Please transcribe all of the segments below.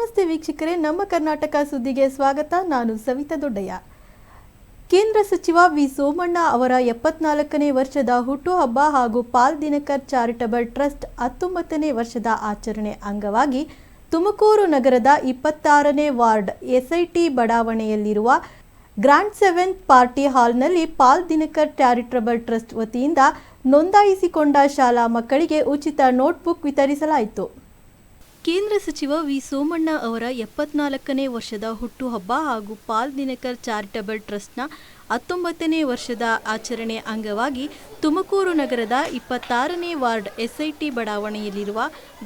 ನಮಸ್ತೆ ವೀಕ್ಷಕರೇ, ನಮ್ಮ ಕರ್ನಾಟಕ ಸುದ್ದಿಗೆ ಸ್ವಾಗತ. ನಾನು ಸವಿತಾ ದೊಡ್ಡಯ್ಯ. ಕೇಂದ್ರ ಸಚಿವ ವಿ. ಸೋಮಣ್ಣ ಅವರ ಎಪ್ಪತ್ನಾಲ್ಕನೇ ವರ್ಷದ ಹುಟ್ಟುಹಬ್ಬ ಹಾಗೂ ಪಾಲ್ ದಿನಕರ್ ಚಾರಿಟಬಲ್ ಟ್ರಸ್ಟ್ ಹತ್ತೊಂಬತ್ತನೇ ವರ್ಷದ ಆಚರಣೆ ಅಂಗವಾಗಿ ತುಮಕೂರು ನಗರದ ಇಪ್ಪತ್ತಾರನೇ ವಾರ್ಡ್ ಎಸ್ಐಟಿ ಬಡಾವಣೆಯಲ್ಲಿರುವ ಗ್ರ್ಯಾಂಡ್ ಸೆವೆಂತ್ ಪಾರ್ಟಿ ಹಾಲ್ನಲ್ಲಿ ಪಾಲ್ ದಿನಕರ್ ಚಾರಿಟಬಲ್ ಟ್ರಸ್ಟ್ ವತಿಯಿಂದ ನೋಂದಾಯಿಸಿಕೊಂಡ ಶಾಲಾ ಮಕ್ಕಳಿಗೆ ಉಚಿತ ನೋಟ್ಬುಕ್ ವಿತರಿಸಲಾಯಿತು. ಕೇಂದ್ರ ಸಚಿವ ವಿ ಸೋಮಣ್ಣ ಅವರ ಎಪ್ಪತ್ನಾಲ್ಕನೇ ವರ್ಷದ ಹುಟ್ಟುಹಬ್ಬ ಹಾಗೂ ಪಾಲ್ ದಿನಕರ್ ಚಾರಿಟಬಲ್ ಟ್ರಸ್ಟ್ನ ಹತ್ತೊಂಬತ್ತನೇ ವರ್ಷದ ಆಚರಣೆ ಅಂಗವಾಗಿ ತುಮಕೂರು ನಗರದ ಇಪ್ಪತ್ತಾರನೇ ವಾರ್ಡ್ ಎಸ್ಐಟಿ ಬಡಾವಣೆಯಲ್ಲಿರುವ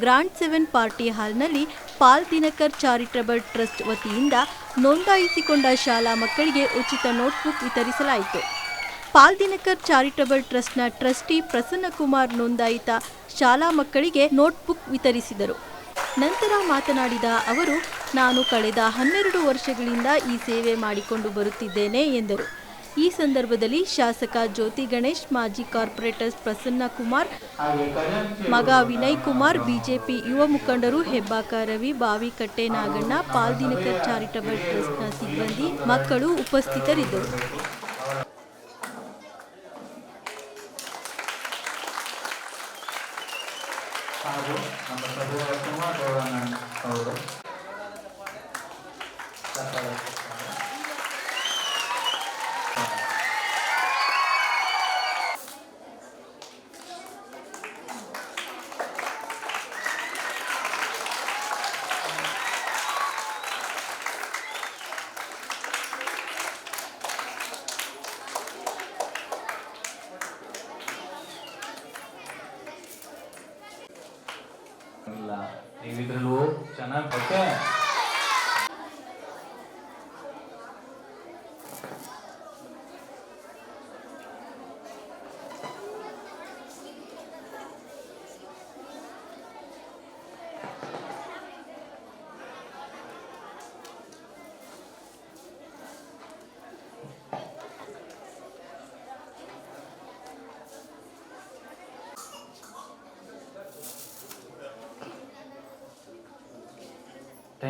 ಗ್ರಾಂಡ್ ಸೆವೆನ್ ಪಾರ್ಟಿ ಹಾಲ್ನಲ್ಲಿ ಪಾಲ್ ದಿನಕರ್ ಚಾರಿಟಬಲ್ ಟ್ರಸ್ಟ್ ವತಿಯಿಂದ ನೋಂದಾಯಿಸಿಕೊಂಡ ಶಾಲಾ ಮಕ್ಕಳಿಗೆ ಉಚಿತ ನೋಟ್ಬುಕ್ ವಿತರಿಸಲಾಯಿತು. ಪಾಲ್ ದಿನಕರ್ ಚಾರಿಟಬಲ್ ಟ್ರಸ್ಟ್ನ ಟ್ರಸ್ಟಿ ಪ್ರಸನ್ನಕುಮಾರ್ ನೋಂದಾಯಿತ ಶಾಲಾ ಮಕ್ಕಳಿಗೆ ನೋಟ್ಬುಕ್ ವಿತರಿಸಿದರು. ನಂತರ ಮಾತನಾಡಿದ ಅವರು, ನಾನು ಕಳೆದ ಹನ್ನೆರಡು ವರ್ಷಗಳಿಂದ ಈ ಸೇವೆ ಮಾಡಿಕೊಂಡು ಬರುತ್ತಿದ್ದೇನೆ ಎಂದರು. ಈ ಸಂದರ್ಭದಲ್ಲಿ ಶಾಸಕ ಜ್ಯೋತಿ ಗಣೇಶ್, ಮಾಜಿ ಕಾರ್ಪೊರೇಟರ್ ಪ್ರಸನ್ನ ಕುಮಾರ್, ಮಗ ವಿನಯ್ ಕುಮಾರ್, ಬಿಜೆಪಿ ಯುವ ಮುಖಂಡರು ಹೆಬ್ಬಾಕ ರವಿ, ಬಾವಿಕಟ್ಟೆ ನಾಗಣ್ಣ, ಪಾಲ್ ದಿನಕರ್ ಚಾರಿಟಬಲ್ ಟ್ರಸ್ಟ್ನ ಸಿಬ್ಬಂದಿ, ಮಕ್ಕಳು ಉಪಸ್ಥಿತರಿದ್ದರು. ಹಾಗೂ ನಮ್ಮ ಸಭೆಯ ಕುಮಾರ್ ಗೌರವನ ಅವರು.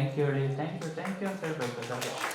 Thank you, Lee. Thank you, thank you, Sir you.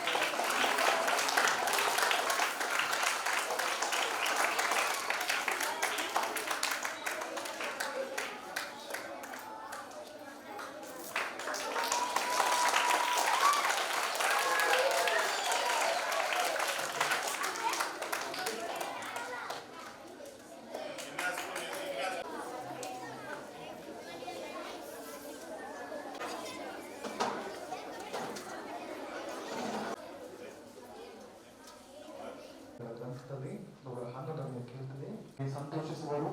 ಸಂತೋಷಿಸುವರು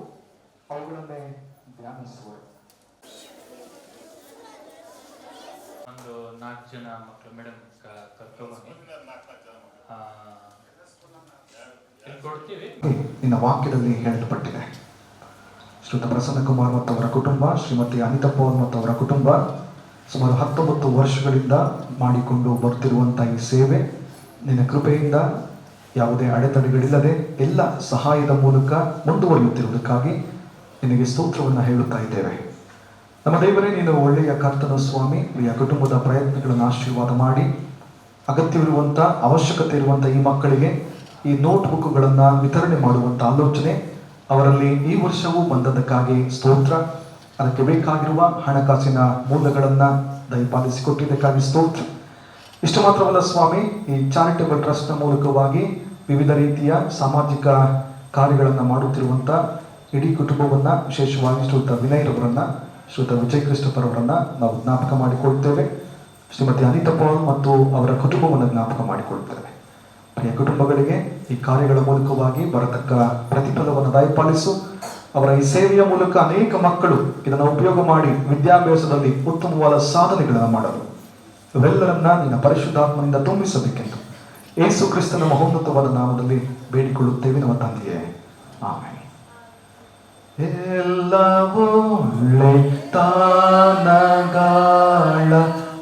ಅವುಗಳನ್ನೇ ಧ್ಯಾನಿಸುವರು ಒಂದು ನಾಲ್ಕು ಜನ ಮಕ್ಕಳು ಮೇಡಮ್ ಕರ್ಕೊಂಡು ನಿನ್ನ ವಾಕ್ಯದಲ್ಲಿ ಹೇಳಲ್ಪಟ್ಟಿದೆ. ಶ್ರೀತ ಪ್ರಸನ್ನಕುಮಾರ್ ಮತ್ತು ಅವರ ಕುಟುಂಬ ಶ್ರೀಮತಿ ಅನಿತಾ ಪವನ್ ಮತ್ತು ಅವರ ಕುಟುಂಬ ಸುಮಾರು ಹತ್ತೊಂಬತ್ತು ವರ್ಷಗಳಿಂದ ಮಾಡಿಕೊಂಡು ಬರ್ತಿರುವಂಥ ಈ ಸೇವೆ ನಿನ್ನ ಕೃಪೆಯಿಂದ ಯಾವುದೇ ಅಡೆತಡೆಗಳಿಲ್ಲದೆ ಎಲ್ಲ ಸಹಾಯದ ಮೂಲಕ ಮುಂದುವರಿಯುತ್ತಿರುವುದಕ್ಕಾಗಿ ನಿನಗೆ ಸ್ತೋತ್ರವನ್ನು ಹೇಳುತ್ತಾ ಇದ್ದೇವೆ. ನಮ್ಮ ದೇವರೇ, ನೀನು ಒಳ್ಳೆಯ ಕರ್ತನ ಸ್ವಾಮಿ. ಈ ಕುಟುಂಬದ ಪ್ರಯತ್ನಗಳನ್ನು ಆಶೀರ್ವಾದ ಮಾಡಿ. ಅಗತ್ಯವಿರುವಂಥ ಅವಶ್ಯಕತೆ ಇರುವಂಥ ಈ ಮಕ್ಕಳಿಗೆ ಈ ನೋಟ್ ಬುಕ್ಗಳನ್ನು ವಿತರಣೆ ಮಾಡುವಂಥ ಆಲೋಚನೆ. ಅವರಲ್ಲಿ ಈ ವರ್ಷವೂ ಬಂದದ್ದಕ್ಕಾಗಿ ಸ್ತೋತ್ರ. ಅದಕ್ಕೆ ಬೇಕಾಗಿರುವ ಹಣಕಾಸಿನ ಮೂಲಗಳನ್ನು ದಯಪಾಲಿಸಿಕೊಟ್ಟಿದ್ದಕ್ಕಾಗಿ ಸ್ತೋತ್ರ. ಇಷ್ಟು ಮಾತ್ರವಲ್ಲ ಸ್ವಾಮಿ, ಈ ಚಾರಿಟಬಲ್ ಟ್ರಸ್ಟ್ನ ಮೂಲಕವಾಗಿ ವಿವಿಧ ರೀತಿಯ ಸಾಮಾಜಿಕ ಕಾರ್ಯಗಳನ್ನು ಮಾಡುತ್ತಿರುವಂಥ ಇಡೀ ಕುಟುಂಬವನ್ನು ವಿಶೇಷವಾಗಿ ಶ್ರೀಯುತ ವಿನಯ್ರವರನ್ನ ಶ್ರೀಯುತ ವಿಜಯ್ ಕ್ರಿಸ್ಟಫರ್ ನಾವು ಜ್ಞಾಪಕ ಮಾಡಿಕೊಳ್ತೇವೆ. ಶ್ರೀಮತಿ ಅನಿತಾ ಮತ್ತು ಅವರ ಕುಟುಂಬವನ್ನು ಜ್ಞಾಪಕ ಮಾಡಿಕೊಳ್ತೇವೆ. ಪ್ರಿಯ ಕುಟುಂಬಗಳಿಗೆ ಈ ಕಾರ್ಯಗಳ ಮೂಲಕವಾಗಿ ಬರತಕ್ಕ ಪ್ರತಿಫಲವನ್ನು ದಯಪಾಲಿಸು. ಅವರ ಈ ಸೇವೆಯ ಮೂಲಕ ಅನೇಕ ಮಕ್ಕಳು ಇದನ್ನು ಉಪಯೋಗ ಮಾಡಿ ವಿದ್ಯಾಭ್ಯಾಸದಲ್ಲಿ ಉತ್ತಮವಾದ ಸಾಧನೆಗಳನ್ನು ಮಾಡಲು ಇವೆಲ್ಲರನ್ನ ನಿನ್ನ ಪರಿಶುದ್ಧಾತ್ಮನಿಂದ ತುಂಬಿಸಬೇಕೆಂದು ಏಸು ಕ್ರಿಸ್ತನ ಮಹೋನ್ನತವಾದ ನಾಮದಲ್ಲಿ ಬೇಡಿಕೊಳ್ಳುತ್ತೇವೆ ನಮ್ಮ ತಂದೆಯೇ. ಆಮೇಲೆ ಎಲ್ಲವೊಳ್ಳೆ ತಾನಗಾಳ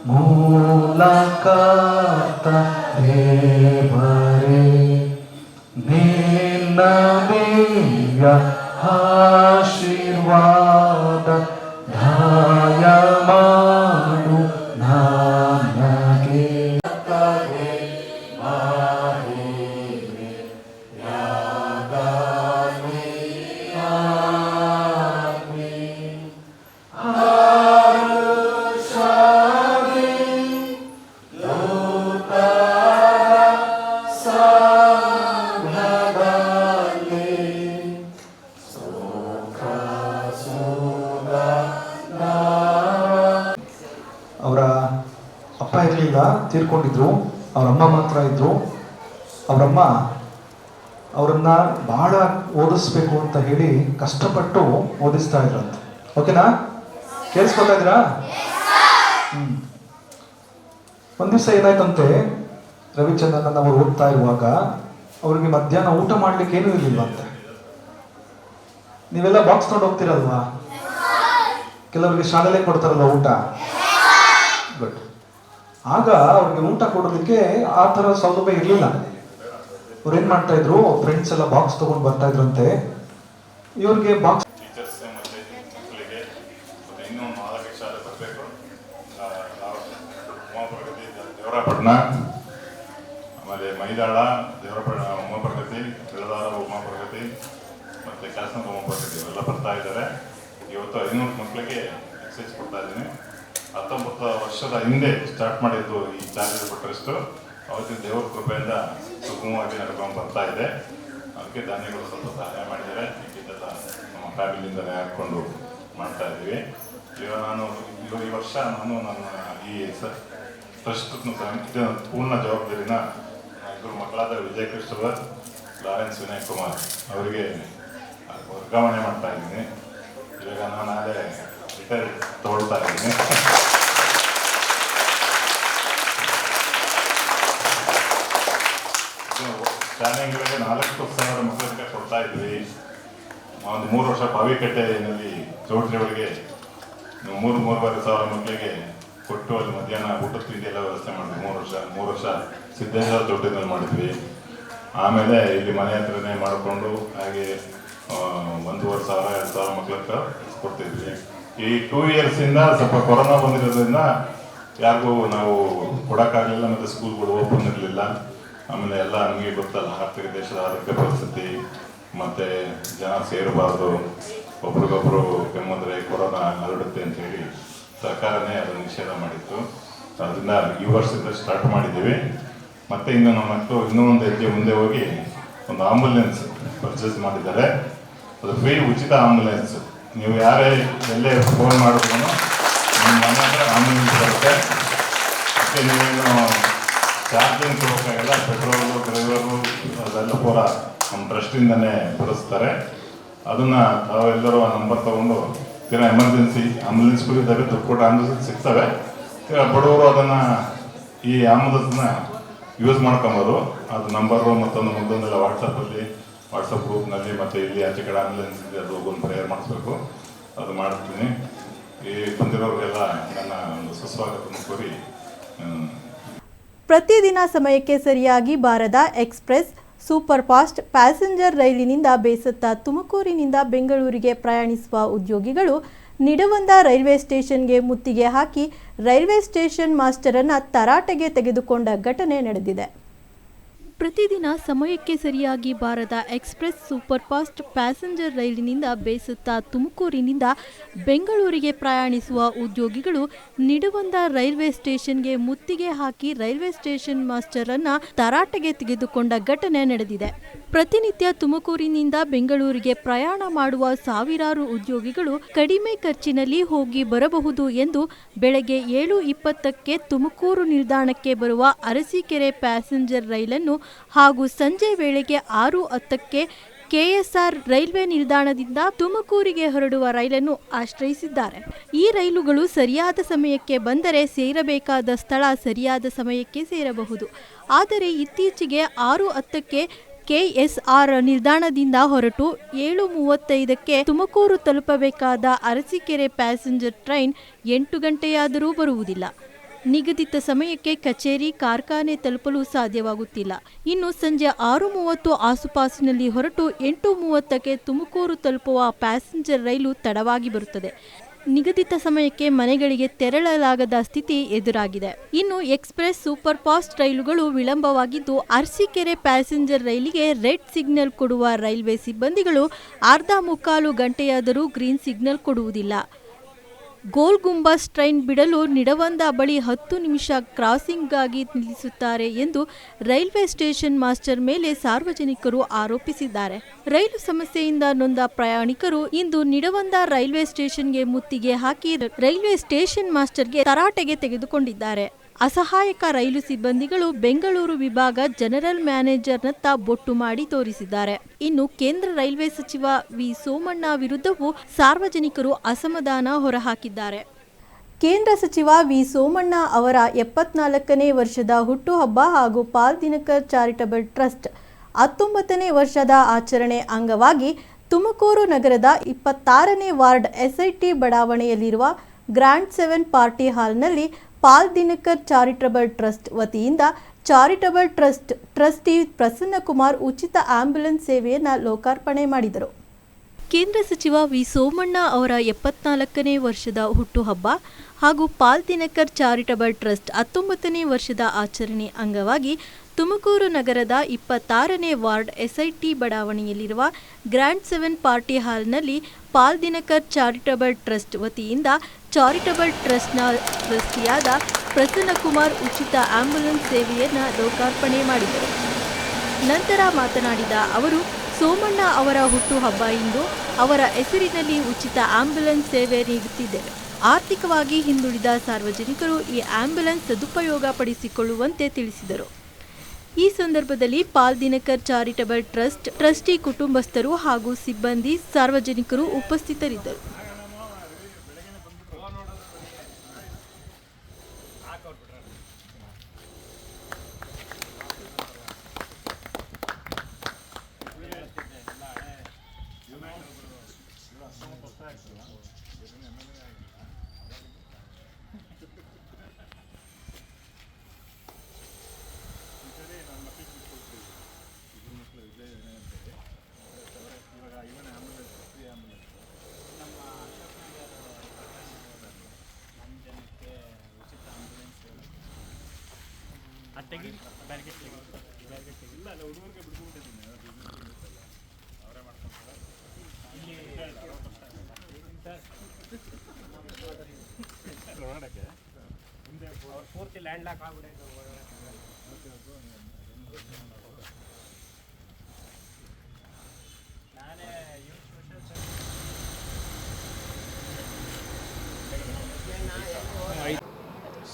ಮೂಲಕ ದೇವರೇ. ನಿನ್ನ ಆಶೀರ್ವಾದ ಇರಲಿಲ್ಲ ತೀರ್ಕೊಂಡಿದ್ರು ಅವರಮ್ಮ ಮಾತ್ರ ಇದ್ದರು ಅವರಮ್ಮ ಅವರನ್ನ ಬಹಳ ಓದಿಸ್ಬೇಕು ಅಂತ ಹೇಳಿ ಕಷ್ಟಪಟ್ಟು ಓದಿಸ್ತಾ ಇದ್ರಂತೆ. ಓಕೆನಾ? ಕೇಳಿಸ್ಕೊತಾ ಇದ್ದೀರಾ? ಹ್ಮ್. ಒಂದ್ ದಿವಸ ಏನಾಯ್ತಂತೆ ರವಿಚಂದ್ರನ್ ಅವರು ಓದ್ತಾ ಇರುವಾಗ ಅವ್ರಿಗೆ ಮಧ್ಯಾಹ್ನ ಊಟ ಮಾಡ್ಲಿಕ್ಕೆ ಏನೂ ಇರ್ಲಿಲ್ವಂತೆ. ನೀವೆಲ್ಲ ಬಾಕ್ಸ್ ನೋಡಿ ಹೋಗ್ತಿರಲ್ವಾ? ಕೆಲವರಿಗೆ ಶಾಲೆಯಲ್ಲೇ ಕೊಡ್ತಾರಲ್ಲ ಊಟ? ಗುಡ್ ಆಗ ಅವ್ರಿಗೆ ಊಟ ಕೊಡೋದಕ್ಕೆ ಆ ಥರ ಸೌಲಭ್ಯ ಇರಲಿಲ್ಲ. ಅವ್ರು ಏನ್ ಮಾಡ್ತಾ ಇದ್ರು? ಫ್ರೆಂಡ್ಸ್ ಎಲ್ಲ ಬಾಕ್ಸ್ ತಗೊಂಡು ಬರ್ತಾ ಇದ್ರಂತೆ ಇವ್ರಿಗೆ ಬಾಕ್ಸ್ ದೇವರಪಟ್ಟಣ, ಆಮೇಲೆ ಮೈದಾಳ ದೇವರ ಉಮಾಪ್ರಗತಿ ಬೆಳದಾರ ಉಮಾಪ್ರಗತಿ, ಮತ್ತು ಕಾಸನ ಉಮಾಪ್ರಗತಿ ಇವೆಲ್ಲ ಬರ್ತಾ ಇದ್ದಾರೆ. ಇವತ್ತು ಐನೂರು ಮಕ್ಕಳಿಗೆ ಎಕ್ಸೈಸ್ ಕೊಡ್ತಾ ಇದ್ದೀನಿ. ಹತ್ತೊಂಬತ್ತು ವರ್ಷದ ಹಿಂದೆ ಸ್ಟಾರ್ಟ್ ಮಾಡಿದ್ದು ಈ ಚಾರಿಟಬಲ್ ಟ್ರಸ್ಟು ಅವತ್ತಿನ ದೇವರ ಕೃಪೆಯಿಂದ ಸುಗಮವಾಗಿ ನಡ್ಕೊಂಡು ಬರ್ತಾ ಇದೆ. ಅದಕ್ಕೆ ಧಾನ್ಯಗಳು ಸ್ವಲ್ಪ ಸಹಾಯ ಮಾಡಿದ್ದಾರೆ. ಇದೆಲ್ಲ ನಮ್ಮ ಫ್ಯಾಮಿಲಿಯಿಂದಲೇ ಹಾಕ್ಕೊಂಡು ಮಾಡ್ತಾ ಇದ್ದೀವಿ. ಈಗ ನಾನು ಈ ವರ್ಷ ನಾನು ನನ್ನ ಈ ಟ್ರಸ್ಟ್ ಪೂರ್ಣ ಜವಾಬ್ದಾರಿನ ಇಬ್ಬರು ಮಕ್ಕಳಾದ ವಿಜಯ ಕೃಷ್ಣವರ್ ಲಾರೆನ್ಸ್ ವಿನಯ್ ಕುಮಾರ್ ಅವರಿಗೆ ವರ್ಗಾವಣೆ ಮಾಡ್ತಾ ಇದ್ದೀನಿ. ಇವಾಗ ನಾನು ರಿಟೈರ್ ತಗೊಳ್ತಾ ಇದ್ದೀನಿ ಶಾಲೆಗಳಿಗೆ ನಾಲ್ಕು ಸಾವಿರ ಮಕ್ಕಳಿಗೆ ಕೊಡ್ತಾ ಇದ್ವಿ ಒಂದು ಮೂರು ವರ್ಷ ಬಾವಿಕಟ್ಟೆನಲ್ಲಿ ಚೌಟ್ರಿಗಳಿಗೆ ನೀವು ಮೂರು ಮೂರುವರೆ ಸಾವಿರ ಮಕ್ಕಳಿಗೆ ಕೊಟ್ಟು ಅಲ್ಲಿ ಮಧ್ಯಾಹ್ನ ಊಟ ತಿಂಡಿ ಎಲ್ಲ ವ್ಯವಸ್ಥೆ ಮಾಡಿದ್ವಿ ಮೂರು ವರ್ಷ ಮೂರು ವರ್ಷ ಸಿದ್ದೇಶ್ವರ ಚೌಟ್ರಿನಲ್ಲಿ ಮಾಡಿದ್ವಿ ಆಮೇಲೆ ಇಲ್ಲಿ ಮನೆ ಹತ್ರನೇ ಮಾಡಿಕೊಂಡು ಹಾಗೆ ಒಂದೂವರೆ ಸಾವಿರ ಎರಡು ಸಾವಿರ ಮಕ್ಕಳ ಕೊಡ್ತಿದ್ವಿ ಈ ಟೂ ಇಯರ್ಸಿಂದ ಸ್ವಲ್ಪ ಕೊರೋನಾ ಬಂದಿರೋದ್ರಿಂದ ಯಾರಿಗೂ ನಾವು ಕೊಡೋಕ್ಕಾಗಲಿಲ್ಲ ಮತ್ತು ಸ್ಕೂಲ್ಗಳು ಓಪನ್ ಇರಲಿಲ್ಲ. ಆಮೇಲೆ ಎಲ್ಲ ನಮಗೆ ಗೊತ್ತಲ್ಲ, ಆರ್ಥಿಕ ದೇಶದ ಆರೋಗ್ಯ ಪರಿಸ್ಥಿತಿ, ಮತ್ತು ಜನ ಸೇರಬಾರ್ದು, ಒಬ್ರಿಗೊಬ್ರು ಕೆಮ್ಮಂದ್ರೆ ಕೊರೋನಾ ಹರಡುತ್ತೆ ಅಂತ ಹೇಳಿ ಸರ್ಕಾರನೇ ಅದನ್ನು ನಿಷೇಧ ಮಾಡಿತ್ತು. ಅದರಿಂದ ಈ ವರ್ಷದಿಂದ ಸ್ಟಾರ್ಟ್ ಮಾಡಿದ್ದೀವಿ. ಮತ್ತೆ ಇನ್ನು ನಮ್ಮ ಮಕ್ಕಳು ಇನ್ನೂ ಒಂದು ಹೆಜ್ಜೆ ಮುಂದೆ ಹೋಗಿ ಒಂದು ಆಂಬುಲೆನ್ಸ್ ಪರ್ಚೇಸ್ ಮಾಡಿದ್ದಾರೆ. ಅದು ಫ್ರೀ ಉಚಿತ ಆಂಬುಲೆನ್ಸ್ ನೀವು ಯಾರೇ ಎಲ್ಲೇ ಫೋನ್ ಮಾಡಿದ್ರು ನಿಮ್ಮ ಮನೆ ಹತ್ರ ಆಂಬುಲೆನ್ಸ್ ಬರುತ್ತೆ. ಮತ್ತೆ ನೀವೇನು ಚಾರ್ಜಿಂಗ್ ಕೊಡೋಕ್ಕಾಗಲ್ಲ ಪೆಟ್ರೋಲು ಡ್ರೈವರು ಅದೆಲ್ಲ ಪೂರ ನಮ್ಮ ಟ್ರಸ್ಟಿಂದನೇ ಬರೆಸ್ತಾರೆ ಅದನ್ನು ತಾವೆಲ್ಲರೂ ಆ ನಂಬರ್ ತೊಗೊಂಡು ತಿನ್ನ ಎಮರ್ಜೆನ್ಸಿ ಆಂಬುಲೆನ್ಸ್ಗಳು ಇದ್ದಾವೆ ದುಡ್ಡು ಕೊಟ್ಟು ಆಂಬುಲೆನ್ಸ್ ಸಿಗ್ತವೆ. ತೀರಾ ಬಡವರು ಅದನ್ನು ಈ ಆಂಬುಲೆನ್ಸ್ನ ಯೂಸ್ ಮಾಡ್ಕೊಬೋದು. ಅದು ನಂಬರು ಮತ್ತೊಂದು ಮುಂದೊಂದೆಲ್ಲ ವಾಟ್ಸಪ್ಪಲ್ಲಿ ವಾಟ್ಸಪ್ ಗ್ರೂಪ್ನಲ್ಲಿ ಮತ್ತು ಇಲ್ಲಿ ಆಚೆ ಕಡೆ ಆಂಬುಲೆನ್ಸ್ ಇದೆ, ಅದು ಒಂದು ಪ್ರೇಯರ್ ಮಾಡಿಸ್ಬೇಕು. ಅದು ಮಾಡ್ತೀನಿ. ಈ ಬಂದಿರೋರಿಗೆಲ್ಲ ನನ್ನ ಒಂದು ಸುಸ್ವಾಗತವನ್ನು ಕೋರಿ ಪ್ರತಿದಿನ ಸಮಯಕ್ಕೆ ಸರಿಯಾಗಿ ಬಾರದ ಎಕ್ಸ್ಪ್ರೆಸ್ ಸೂಪರ್ ಫಾಸ್ಟ್ ಪ್ಯಾಸೆಂಜರ್ ರೈಲಿನಿಂದ ಬೇಸತ್ತ ತುಮಕೂರಿನಿಂದ ಬೆಂಗಳೂರಿಗೆ ಪ್ರಯಾಣಿಸುವ ಉದ್ಯೋಗಿಗಳು ನಿಡವಂದ ರೈಲ್ವೆ ಸ್ಟೇಷನ್ಗೆ ಮುತ್ತಿಗೆ ಹಾಕಿ ರೈಲ್ವೆ ಸ್ಟೇಷನ್ ಮಾಸ್ಟರನ್ನು ತರಾಟೆಗೆ ತೆಗೆದುಕೊಂಡ ಘಟನೆ ನಡೆದಿದೆ. ಪ್ರತಿದಿನ ಸಮಯಕ್ಕೆ ಸರಿಯಾಗಿ ಬಾರದ ಎಕ್ಸ್ಪ್ರೆಸ್ ಸೂಪರ್ ಫಾಸ್ಟ್ ಪ್ಯಾಸೆಂಜರ್ ರೈಲಿನಿಂದ ಬೇಸತ್ತ ತುಮಕೂರಿನಿಂದ ಬೆಂಗಳೂರಿಗೆ ಪ್ರಯಾಣಿಸುವ ಉದ್ಯೋಗಿಗಳು ನಿಡುವಂದ ರೈಲ್ವೆ ಸ್ಟೇಷನ್ಗೆ ಮುತ್ತಿಗೆ ಹಾಕಿ ರೈಲ್ವೆ ಸ್ಟೇಷನ್ ಮಾಸ್ಟರ್ ಅನ್ನ ತರಾಟೆಗೆ ತೆಗೆದುಕೊಂಡ ಘಟನೆ ನಡೆದಿದೆ. ಪ್ರತಿನಿತ್ಯ ತುಮಕೂರಿನಿಂದ ಬೆಂಗಳೂರಿಗೆ ಪ್ರಯಾಣ ಮಾಡುವ ಸಾವಿರಾರು ಉದ್ಯೋಗಿಗಳು ಕಡಿಮೆ ಖರ್ಚಿನಲ್ಲಿ ಹೋಗಿ ಬರಬಹುದು ಎಂದು ಬೆಳಗ್ಗೆ ಏಳು ಇಪ್ಪತ್ತಕ್ಕೆ ತುಮಕೂರು ನಿಲ್ದಾಣಕ್ಕೆ ಬರುವ ಅರಸೀಕೆರೆ ಪ್ಯಾಸೆಂಜರ್ ರೈಲನ್ನು ಹಾಗೂ ಸಂಜೆ ವೇಳೆಗೆ ಆರು ಹತ್ತಕ್ಕೆ ಕೆಎಸ್ಆರ್ ರೈಲ್ವೆ ನಿಲ್ದಾಣದಿಂದ ತುಮಕೂರಿಗೆ ಹೊರಡುವ ರೈಲನ್ನು ಆಶ್ರಯಿಸಿದ್ದಾರೆ. ಈ ರೈಲುಗಳು ಸರಿಯಾದ ಸಮಯಕ್ಕೆ ಬಂದರೆ ಸೇರಬೇಕಾದ ಸ್ಥಳ ಸರಿಯಾದ ಸಮಯಕ್ಕೆ ಸೇರಬಹುದು. ಆದರೆ ಇತ್ತೀಚೆಗೆ ಆರು ಹತ್ತಕ್ಕೆ ಕೆಎಸ್ಆರ್ ನಿಲ್ದಾಣದಿಂದ ಹೊರಟು ಏಳು ಮೂವತ್ತೈದಕ್ಕೆ ತುಮಕೂರು ತಲುಪಬೇಕಾದ ಅರಸೀಕೆರೆ ಪ್ಯಾಸೆಂಜರ್ ಟ್ರೈನ್ ಎಂಟು ಗಂಟೆಯಾದರೂ ಬರುವುದಿಲ್ಲ. ನಿಗದಿತ ಸಮಯಕ್ಕೆ ಕಚೇರಿ, ಕಾರ್ಖಾನೆ ತಲುಪಲು ಸಾಧ್ಯವಾಗುತ್ತಿಲ್ಲ. ಇನ್ನು ಸಂಜೆ ಆರು ಮೂವತ್ತು ಆಸುಪಾಸಿನಲ್ಲಿ ಹೊರಟು ಎಂಟು ಮೂವತ್ತಕ್ಕೆ ತುಮಕೂರು ತಲುಪುವ ಪ್ಯಾಸೆಂಜರ್ ರೈಲು ತಡವಾಗಿ ಬರುತ್ತದೆ. ನಿಗದಿತ ಸಮಯಕ್ಕೆ ಮನೆಗಳಿಗೆ ತೆರಳಲಾಗದ ಸ್ಥಿತಿ ಎದುರಾಗಿದೆ. ಇನ್ನು ಎಕ್ಸ್ಪ್ರೆಸ್ ಸೂಪರ್ ಫಾಸ್ಟ್ ರೈಲುಗಳು ವಿಳಂಬವಾಗಿದ್ದು, ಅರಸೀಕೆರೆ ಪ್ಯಾಸೆಂಜರ್ ರೈಲಿಗೆ ರೆಡ್ ಸಿಗ್ನಲ್ ಕೊಡುವ ರೈಲ್ವೆ ಸಿಬ್ಬಂದಿಗಳು ಅರ್ಧ ಮುಕ್ಕಾಲು ಗಂಟೆಯಾದರೂ ಗ್ರೀನ್ ಸಿಗ್ನಲ್ ಕೊಡುವುದಿಲ್ಲ. ಗೋಲ್ ಗುಂಬಸ್ ಟ್ರೈನ್ ಬಿಡಲು ನಿಡವಂದ ಬಳಿ ಹತ್ತು ನಿಮಿಷ ಕ್ರಾಸಿಂಗ್ಗಾಗಿ ನಿಲ್ಲಿಸುತ್ತಾರೆ ಎಂದು ರೈಲ್ವೆ ಸ್ಟೇಷನ್ ಮಾಸ್ಟರ್ ಮೇಲೆ ಸಾರ್ವಜನಿಕರು ಆರೋಪಿಸಿದ್ದಾರೆ. ರೈಲು ಸಮಸ್ಯೆಯಿಂದ ನೊಂದ ಪ್ರಯಾಣಿಕರು ಇಂದು ನಿಡವಂದ ರೈಲ್ವೆ ಸ್ಟೇಷನ್ಗೆ ಮುತ್ತಿಗೆ ಹಾಕಿ ರೈಲ್ವೆ ಸ್ಟೇಷನ್ ಮಾಸ್ಟರ್ಗೆ ತರಾಟೆಗೆ ತೆಗೆದುಕೊಂಡಿದ್ದಾರೆ. ಅಸಹಾಯಕ ರೈಲು ಸಿಬ್ಬಂದಿಗಳು ಬೆಂಗಳೂರು ವಿಭಾಗ ಜನರಲ್ ಮ್ಯಾನೇಜರ್ನತ್ತ ಬೊಟ್ಟು ಮಾಡಿ ತೋರಿಸಿದ್ದಾರೆ. ಇನ್ನು ಕೇಂದ್ರ ರೈಲ್ವೆ ಸಚಿವ ವಿ. ಸೋಮಣ್ಣ ವಿರುದ್ಧವೂ ಸಾರ್ವಜನಿಕರು ಅಸಮಾಧಾನ ಹೊರಹಾಕಿದ್ದಾರೆ. ಕೇಂದ್ರ ಸಚಿವ ವಿ. ಸೋಮಣ್ಣ ಅವರ ಎಪ್ಪತ್ನಾಲ್ಕನೇ ವರ್ಷದ ಹುಟ್ಟುಹಬ್ಬ ಹಾಗೂ ಪಾಲ್ ದಿನಕರ್ ಚಾರಿಟಬಲ್ ಟ್ರಸ್ಟ್ ಹತ್ತೊಂಬತ್ತನೇ ವರ್ಷದ ಆಚರಣೆ ಅಂಗವಾಗಿ ತುಮಕೂರು ನಗರದ ಇಪ್ಪತ್ತಾರನೇ ವಾರ್ಡ್ ಎಸ್ಐಟಿ ಬಡಾವಣೆಯಲ್ಲಿರುವ ಗ್ರ್ಯಾಂಡ್ ಸೆವೆನ್ ಪಾರ್ಟಿ ಹಾಲ್ನಲ್ಲಿ ಪಾಲ್ ದಿನಕರ್ ಚಾರಿಟಬಲ್ ಟ್ರಸ್ಟ್ ವತಿಯಿಂದ ಚಾರಿಟಬಲ್ ಟ್ರಸ್ಟ್ ಟ್ರಸ್ಟಿ ಪ್ರಸನ್ನಕುಮಾರ್ ಉಚಿತ ಆಂಬ್ಯುಲೆನ್ಸ್ ಸೇವೆಯನ್ನು ಲೋಕಾರ್ಪಣೆ ಮಾಡಿದರು. ಕೇಂದ್ರ ಸಚಿವ ವಿ ಸೋಮಣ್ಣ ಅವರ ಎಪ್ಪತ್ನಾಲ್ಕನೇ ವರ್ಷದ ಹುಟ್ಟುಹಬ್ಬ ಹಾಗೂ ಪಾಲ್ ದಿನಕರ್ ಚಾರಿಟಬಲ್ ಟ್ರಸ್ಟ್ ಹತ್ತೊಂಬತ್ತನೇ ವರ್ಷದ ಆಚರಣೆ ಅಂಗವಾಗಿ ತುಮಕೂರು ನಗರದ ಇಪ್ಪತ್ತಾರನೇ ವಾರ್ಡ್ ಎಸ್ಐಟಿ ಬಡಾವಣೆಯಲ್ಲಿರುವ ಗ್ರ್ಯಾಂಡ್ ಸೆವೆನ್ ಪಾರ್ಟಿ ಹಾಲ್ನಲ್ಲಿ ಪಾಲ್ ದಿನಕರ್ ಚಾರಿಟಬಲ್ ಟ್ರಸ್ಟ್ ವತಿಯಿಂದ ಚಾರಿಟಬಲ್ ಟ್ರಸ್ಟ್ನ ಟ್ರಸ್ಟಿಯಾದ ಪ್ರಸನ್ನಕುಮಾರ್ ಉಚಿತ ಆಂಬ್ಯುಲೆನ್ಸ್ ಸೇವೆಯನ್ನು ಲೋಕಾರ್ಪಣೆ ಮಾಡಿದರು. ನಂತರ ಮಾತನಾಡಿದ ಅವರು, ಸೋಮಣ್ಣ ಅವರ ಹುಟ್ಟುಹಬ್ಬ ಇಂದು ಅವರ ಹೆಸರಿನಲ್ಲಿ ಉಚಿತ ಆಂಬ್ಯುಲೆನ್ಸ್ ಸೇವೆ ನೀಡುತ್ತಿದ್ದೇವೆ. ಆರ್ಥಿಕವಾಗಿ ಹಿಂದುಳಿದ ಸಾರ್ವಜನಿಕರು ಈ ಆಂಬ್ಯುಲೆನ್ಸ್ ಸದುಪಯೋಗ ಪಡಿಸಿಕೊಳ್ಳುವಂತೆ ತಿಳಿಸಿದರು. ಈ ಸಂದರ್ಭದಲ್ಲಿ Paul Dinakar charitable trust trustee ಕುಟುಂಬಸ್ಥರು ಹಾಗೂ ಸಿಬ್ಬಂದಿ ಸಾರ್ವಜನಿಕರು ಉಪಸ್ಥಿತರಿದ್ದರು.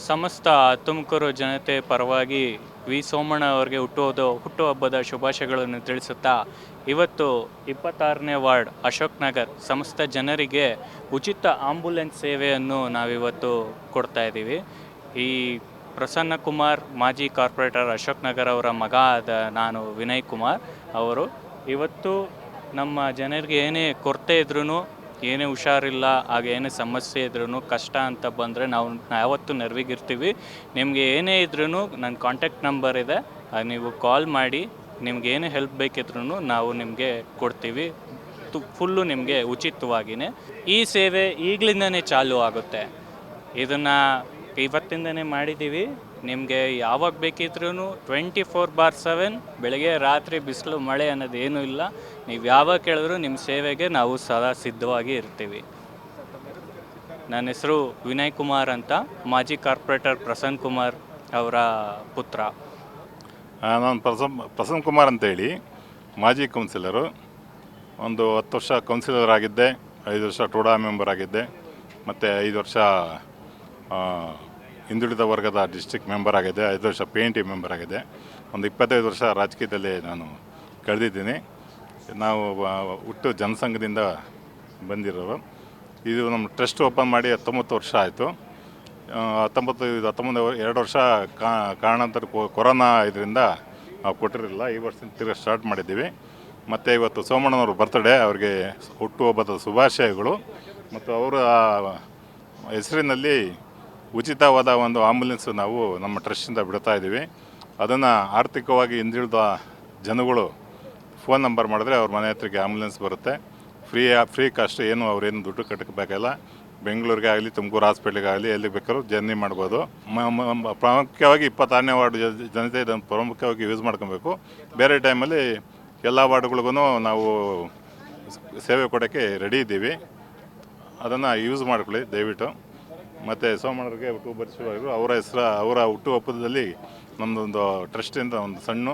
ಸಮಸ್ತ ತುಮಕೂರು ಜನತೆ ಪರವಾಗಿ ವಿ ಸೋಮಣ್ಣ ಅವರಿಗೆ ಹುಟ್ಟುವುದು ಹುಟ್ಟುಹಬ್ಬದ ಶುಭಾಶಯಗಳನ್ನು ತಿಳಿಸುತ್ತಾ ಇವತ್ತು ಇಪ್ಪತ್ತಾರನೇ ವಾರ್ಡ್ ಅಶೋಕ್ ನಗರ್ ಸಮಸ್ತ ಜನರಿಗೆ ಉಚಿತ ಆಂಬುಲೆನ್ಸ್ ಸೇವೆಯನ್ನು ನಾವಿವತ್ತು ಕೊಡ್ತಾ ಇದ್ದೀವಿ. ಈ ಪ್ರಸನ್ನ ಕುಮಾರ್ ಮಾಜಿ ಕಾರ್ಪೊರೇಟರ್ ಅಶೋಕ್ ನಗರ್ ಅವರ ಮಗ ಆದ ನಾನು ವಿನಯ್ ಕುಮಾರ್ ಅವರು. ಇವತ್ತು ನಮ್ಮ ಜನರಿಗೆ ಏನೇ ಕೊರತೆ ಇದ್ರೂ ಏನೇ ಹುಷಾರಿಲ್ಲ, ಹಾಗೆ ಏನೇ ಸಮಸ್ಯೆ ಇದ್ರೂ ಕಷ್ಟ ಅಂತ ಬಂದರೆ ನಾವು ಯಾವತ್ತೂ ನೆರವಿಗಿರ್ತೀವಿ. ನಿಮಗೆ ಏನೇ ಇದ್ರೂ ನನ್ನ ಕಾಂಟ್ಯಾಕ್ಟ್ ನಂಬರ್ ಇದೆ ನೀವು ಕಾಲ್ ಮಾಡಿ, ನಿಮ್ಗೆ ಏನೇ ಹೆಲ್ಪ್ ಬೇಕಿದ್ರೂ ನಾವು ನಿಮಗೆ ಕೊಡ್ತೀವಿ. ಫುಲ್ಲು ನಿಮಗೆ ಉಚಿತವಾಗಿಯೇ ಈ ಸೇವೆ ಈಗಲಿಂದನೇ ಚಾಲು ಆಗುತ್ತೆ. ಇದನ್ನು ಇವತ್ತಿಂದನೇ ಮಾಡಿದ್ದೀವಿ. ನಿಮಗೆ ಯಾವಾಗ ಬೇಕಿದ್ರೂ ಟ್ವೆಂಟಿ ಫೋರ್ ಬಾರ್ ಸೆವೆನ್ ಬೆಳಗ್ಗೆ ರಾತ್ರಿ ಬಿಸಿಲು ಮಳೆ ಅನ್ನೋದೇನೂ ಇಲ್ಲ. ನೀವು ಯಾವಾಗ ಕೇಳಿದ್ರು ನಿಮ್ಮ ಸೇವೆಗೆ ನಾವು ಸದಾ ಸಿದ್ಧವಾಗಿ ಇರ್ತೀವಿ. ನನ್ನ ಹೆಸರು ವಿನಯ್ ಕುಮಾರ್ ಅಂತ, ಮಾಜಿ ಕಾರ್ಪೊರೇಟರ್ ಪ್ರಸನ್ನ ಕುಮಾರ್ ಅವರ ಪುತ್ರ. ನಾನು ಪ್ರಸನ್ ಪ್ರಸನ್ನ ಕುಮಾರ್ ಅಂತೇಳಿ, ಮಾಜಿ ಕೌನ್ಸಿಲರು ಒಂದು ಹತ್ತು ವರ್ಷ ಕೌನ್ಸಿಲರ್ ಆಗಿದ್ದೆ, ಐದು ವರ್ಷ ಟೋಡಾ ಮೆಂಬರ್ ಆಗಿದ್ದೆ, ಮತ್ತು ಐದು ವರ್ಷ ಹಿಂದುಳಿದ ವರ್ಗದ ಡಿಸ್ಟ್ರಿಕ್ಟ್ ಮೆಂಬರ್ ಆಗಿದೆ, ಐದು ವರ್ಷ ಪಿ ಎನ್ ಟಿ ಮೆಂಬರ್ ಆಗಿದೆ. ಒಂದು ಇಪ್ಪತ್ತೈದು ವರ್ಷ ರಾಜಕೀಯದಲ್ಲಿ ನಾನು ಕಳೆದಿದ್ದೀನಿ. ನಾವು ಹುಟ್ಟು ಜನಸಂಘದಿಂದ ಬಂದಿರೋರು. ಇದು ನಮ್ಮ ಟ್ರಸ್ಟ್ ಓಪನ್ ಮಾಡಿ ಹತ್ತೊಂಬತ್ತು ವರ್ಷ ಆಯಿತು. ಹತ್ತೊಂಬತ್ತು, ಇದು ಹತ್ತೊಂಬತ್ತು, ಎರಡು ವರ್ಷ ಕಾರಣಾಂತರ ಕೊರೋನಾ ಇದರಿಂದ ನಾವು ಕೊಟ್ಟಿರಲಿಲ್ಲ. ಈ ವರ್ಷದಿಂದ ತಿರ್ಗಿ ಸ್ಟಾರ್ಟ್ ಮಾಡಿದ್ದೀವಿ. ಮತ್ತು ಇವತ್ತು ಸೋಮಣ್ಣನವ್ರ ಬರ್ತ್ಡೇ ಅವ್ರಿಗೆ ಹುಟ್ಟುಹಬ್ಬದ ಶುಭಾಶಯಗಳು. ಮತ್ತು ಅವರ ಹೆಸರಿನಲ್ಲಿ ಉಚಿತವಾದ ಒಂದು ಆಂಬುಲೆನ್ಸ್ ನಾವು ನಮ್ಮ ಟ್ರಸ್ಟಿಂದ ಬಿಡ್ತಾ ಇದ್ದೀವಿ. ಅದನ್ನು ಆರ್ಥಿಕವಾಗಿ ಹಿಂದುಳಿದ ಜನಗಳು ಫೋನ್ ನಂಬರ್ ಮಾಡಿದ್ರೆ ಅವ್ರ ಮನೆ ಹತ್ರಕ್ಕೆ ಆಂಬುಲೆನ್ಸ್ ಬರುತ್ತೆ. ಫ್ರೀ ಫ್ರೀ ಕಾಸ್ಟ್ ಏನು ಅವ್ರೇನು ದುಡ್ಡು ಕಟ್ಟಬೇಕಲ್ಲ ಬೆಂಗಳೂರಿಗೆ ಆಗಲಿ, ತುಮಕೂರು ಹಾಸ್ಪಿಟ್ಲಿಗೆ ಆಗಲಿ ಎಲ್ಲಿ ಬೇಕಾದ್ರೂ ಜರ್ನಿ ಮಾಡ್ಬೋದು. ಪ್ರಾಮುಖ್ಯವಾಗಿ ಇಪ್ಪತ್ತಾರನೇ ವಾರ್ಡ್ ಜನತೆ ಇದನ್ನು ಪ್ರಮುಖವಾಗಿ ಯೂಸ್ ಮಾಡ್ಕೊಬೇಕು. ಬೇರೆ ಟೈಮಲ್ಲಿ ಎಲ್ಲ ವಾರ್ಡ್ಗಳಿಗೂ ನಾವು ಸೇವೆ ಕೊಡೋಕ್ಕೆ ರೆಡಿ ಇದ್ದೀವಿ. ಅದನ್ನು ಯೂಸ್ ಮಾಡ್ಕೊಳ್ಳಿ ದಯವಿಟ್ಟು. ಮತ್ತು ಸೋಮಣ್ಣರಿಗೆ ಹುಟ್ಟುಹಬ್ಬ ಅವರ ಹೆಸರು, ಅವರ ಹುಟ್ಟುಹಬ್ಬದಲ್ಲಿ ನಮ್ಮದೊಂದು ಟ್ರಸ್ಟಿಂದ ಒಂದು ಸಣ್ಣ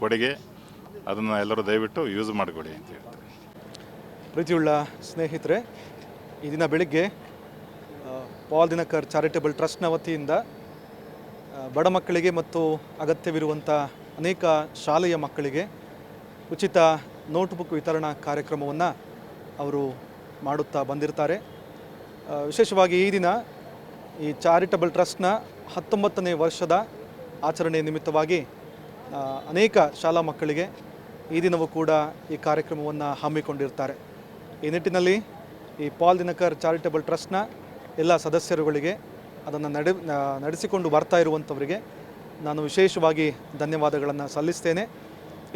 ಕೊಡುಗೆ. ಅದನ್ನು ಎಲ್ಲರೂ ದಯವಿಟ್ಟು ಯೂಸ್ ಮಾಡಿಕೊಡಿ ಅಂತ ಹೇಳ್ತಾರೆ ಪ್ರೀತಿಯುಳ್ಳ ಸ್ನೇಹಿತರೆ, ಈ ದಿನ ಬೆಳಿಗ್ಗೆ ಪಾಲ್ ದಿನಕರ್ ಚಾರಿಟೇಬಲ್ ಟ್ರಸ್ಟ್ನ ವತಿಯಿಂದ ಬಡ ಮಕ್ಕಳಿಗೆ ಮತ್ತು ಅಗತ್ಯವಿರುವಂಥ ಅನೇಕ ಶಾಲೆಯ ಮಕ್ಕಳಿಗೆ ಉಚಿತ ನೋಟ್ಬುಕ್ ವಿತರಣಾ ಕಾರ್ಯಕ್ರಮವನ್ನು ಅವರು ಮಾಡುತ್ತಾ ಬಂದಿರ್ತಾರೆ. ವಿಶೇಷವಾಗಿ ಈ ದಿನ ಈ ಚಾರಿಟಬಲ್ ಟ್ರಸ್ಟ್ನ ಹತ್ತೊಂಬತ್ತನೇ ವರ್ಷದ ಆಚರಣೆ ನಿಮಿತ್ತವಾಗಿ ಅನೇಕ ಶಾಲಾ ಮಕ್ಕಳಿಗೆ ಈ ದಿನವೂ ಕೂಡ ಈ ಕಾರ್ಯಕ್ರಮವನ್ನು ಹಮ್ಮಿಕೊಂಡಿರ್ತಾರೆ. ಈ ನಿಟ್ಟಿನಲ್ಲಿ ಈ ಪಾಲ್ ದಿನಕರ್ ಚಾರಿಟಬಲ್ ಟ್ರಸ್ಟ್ನ ಎಲ್ಲ ಸದಸ್ಯರುಗಳಿಗೆ ಅದನ್ನು ನಡೆ ನಡೆಸಿಕೊಂಡು ಬರ್ತಾ ಇರುವಂಥವರಿಗೆ ನಾನು ವಿಶೇಷವಾಗಿ ಧನ್ಯವಾದಗಳನ್ನು ಸಲ್ಲಿಸ್ತೇನೆ.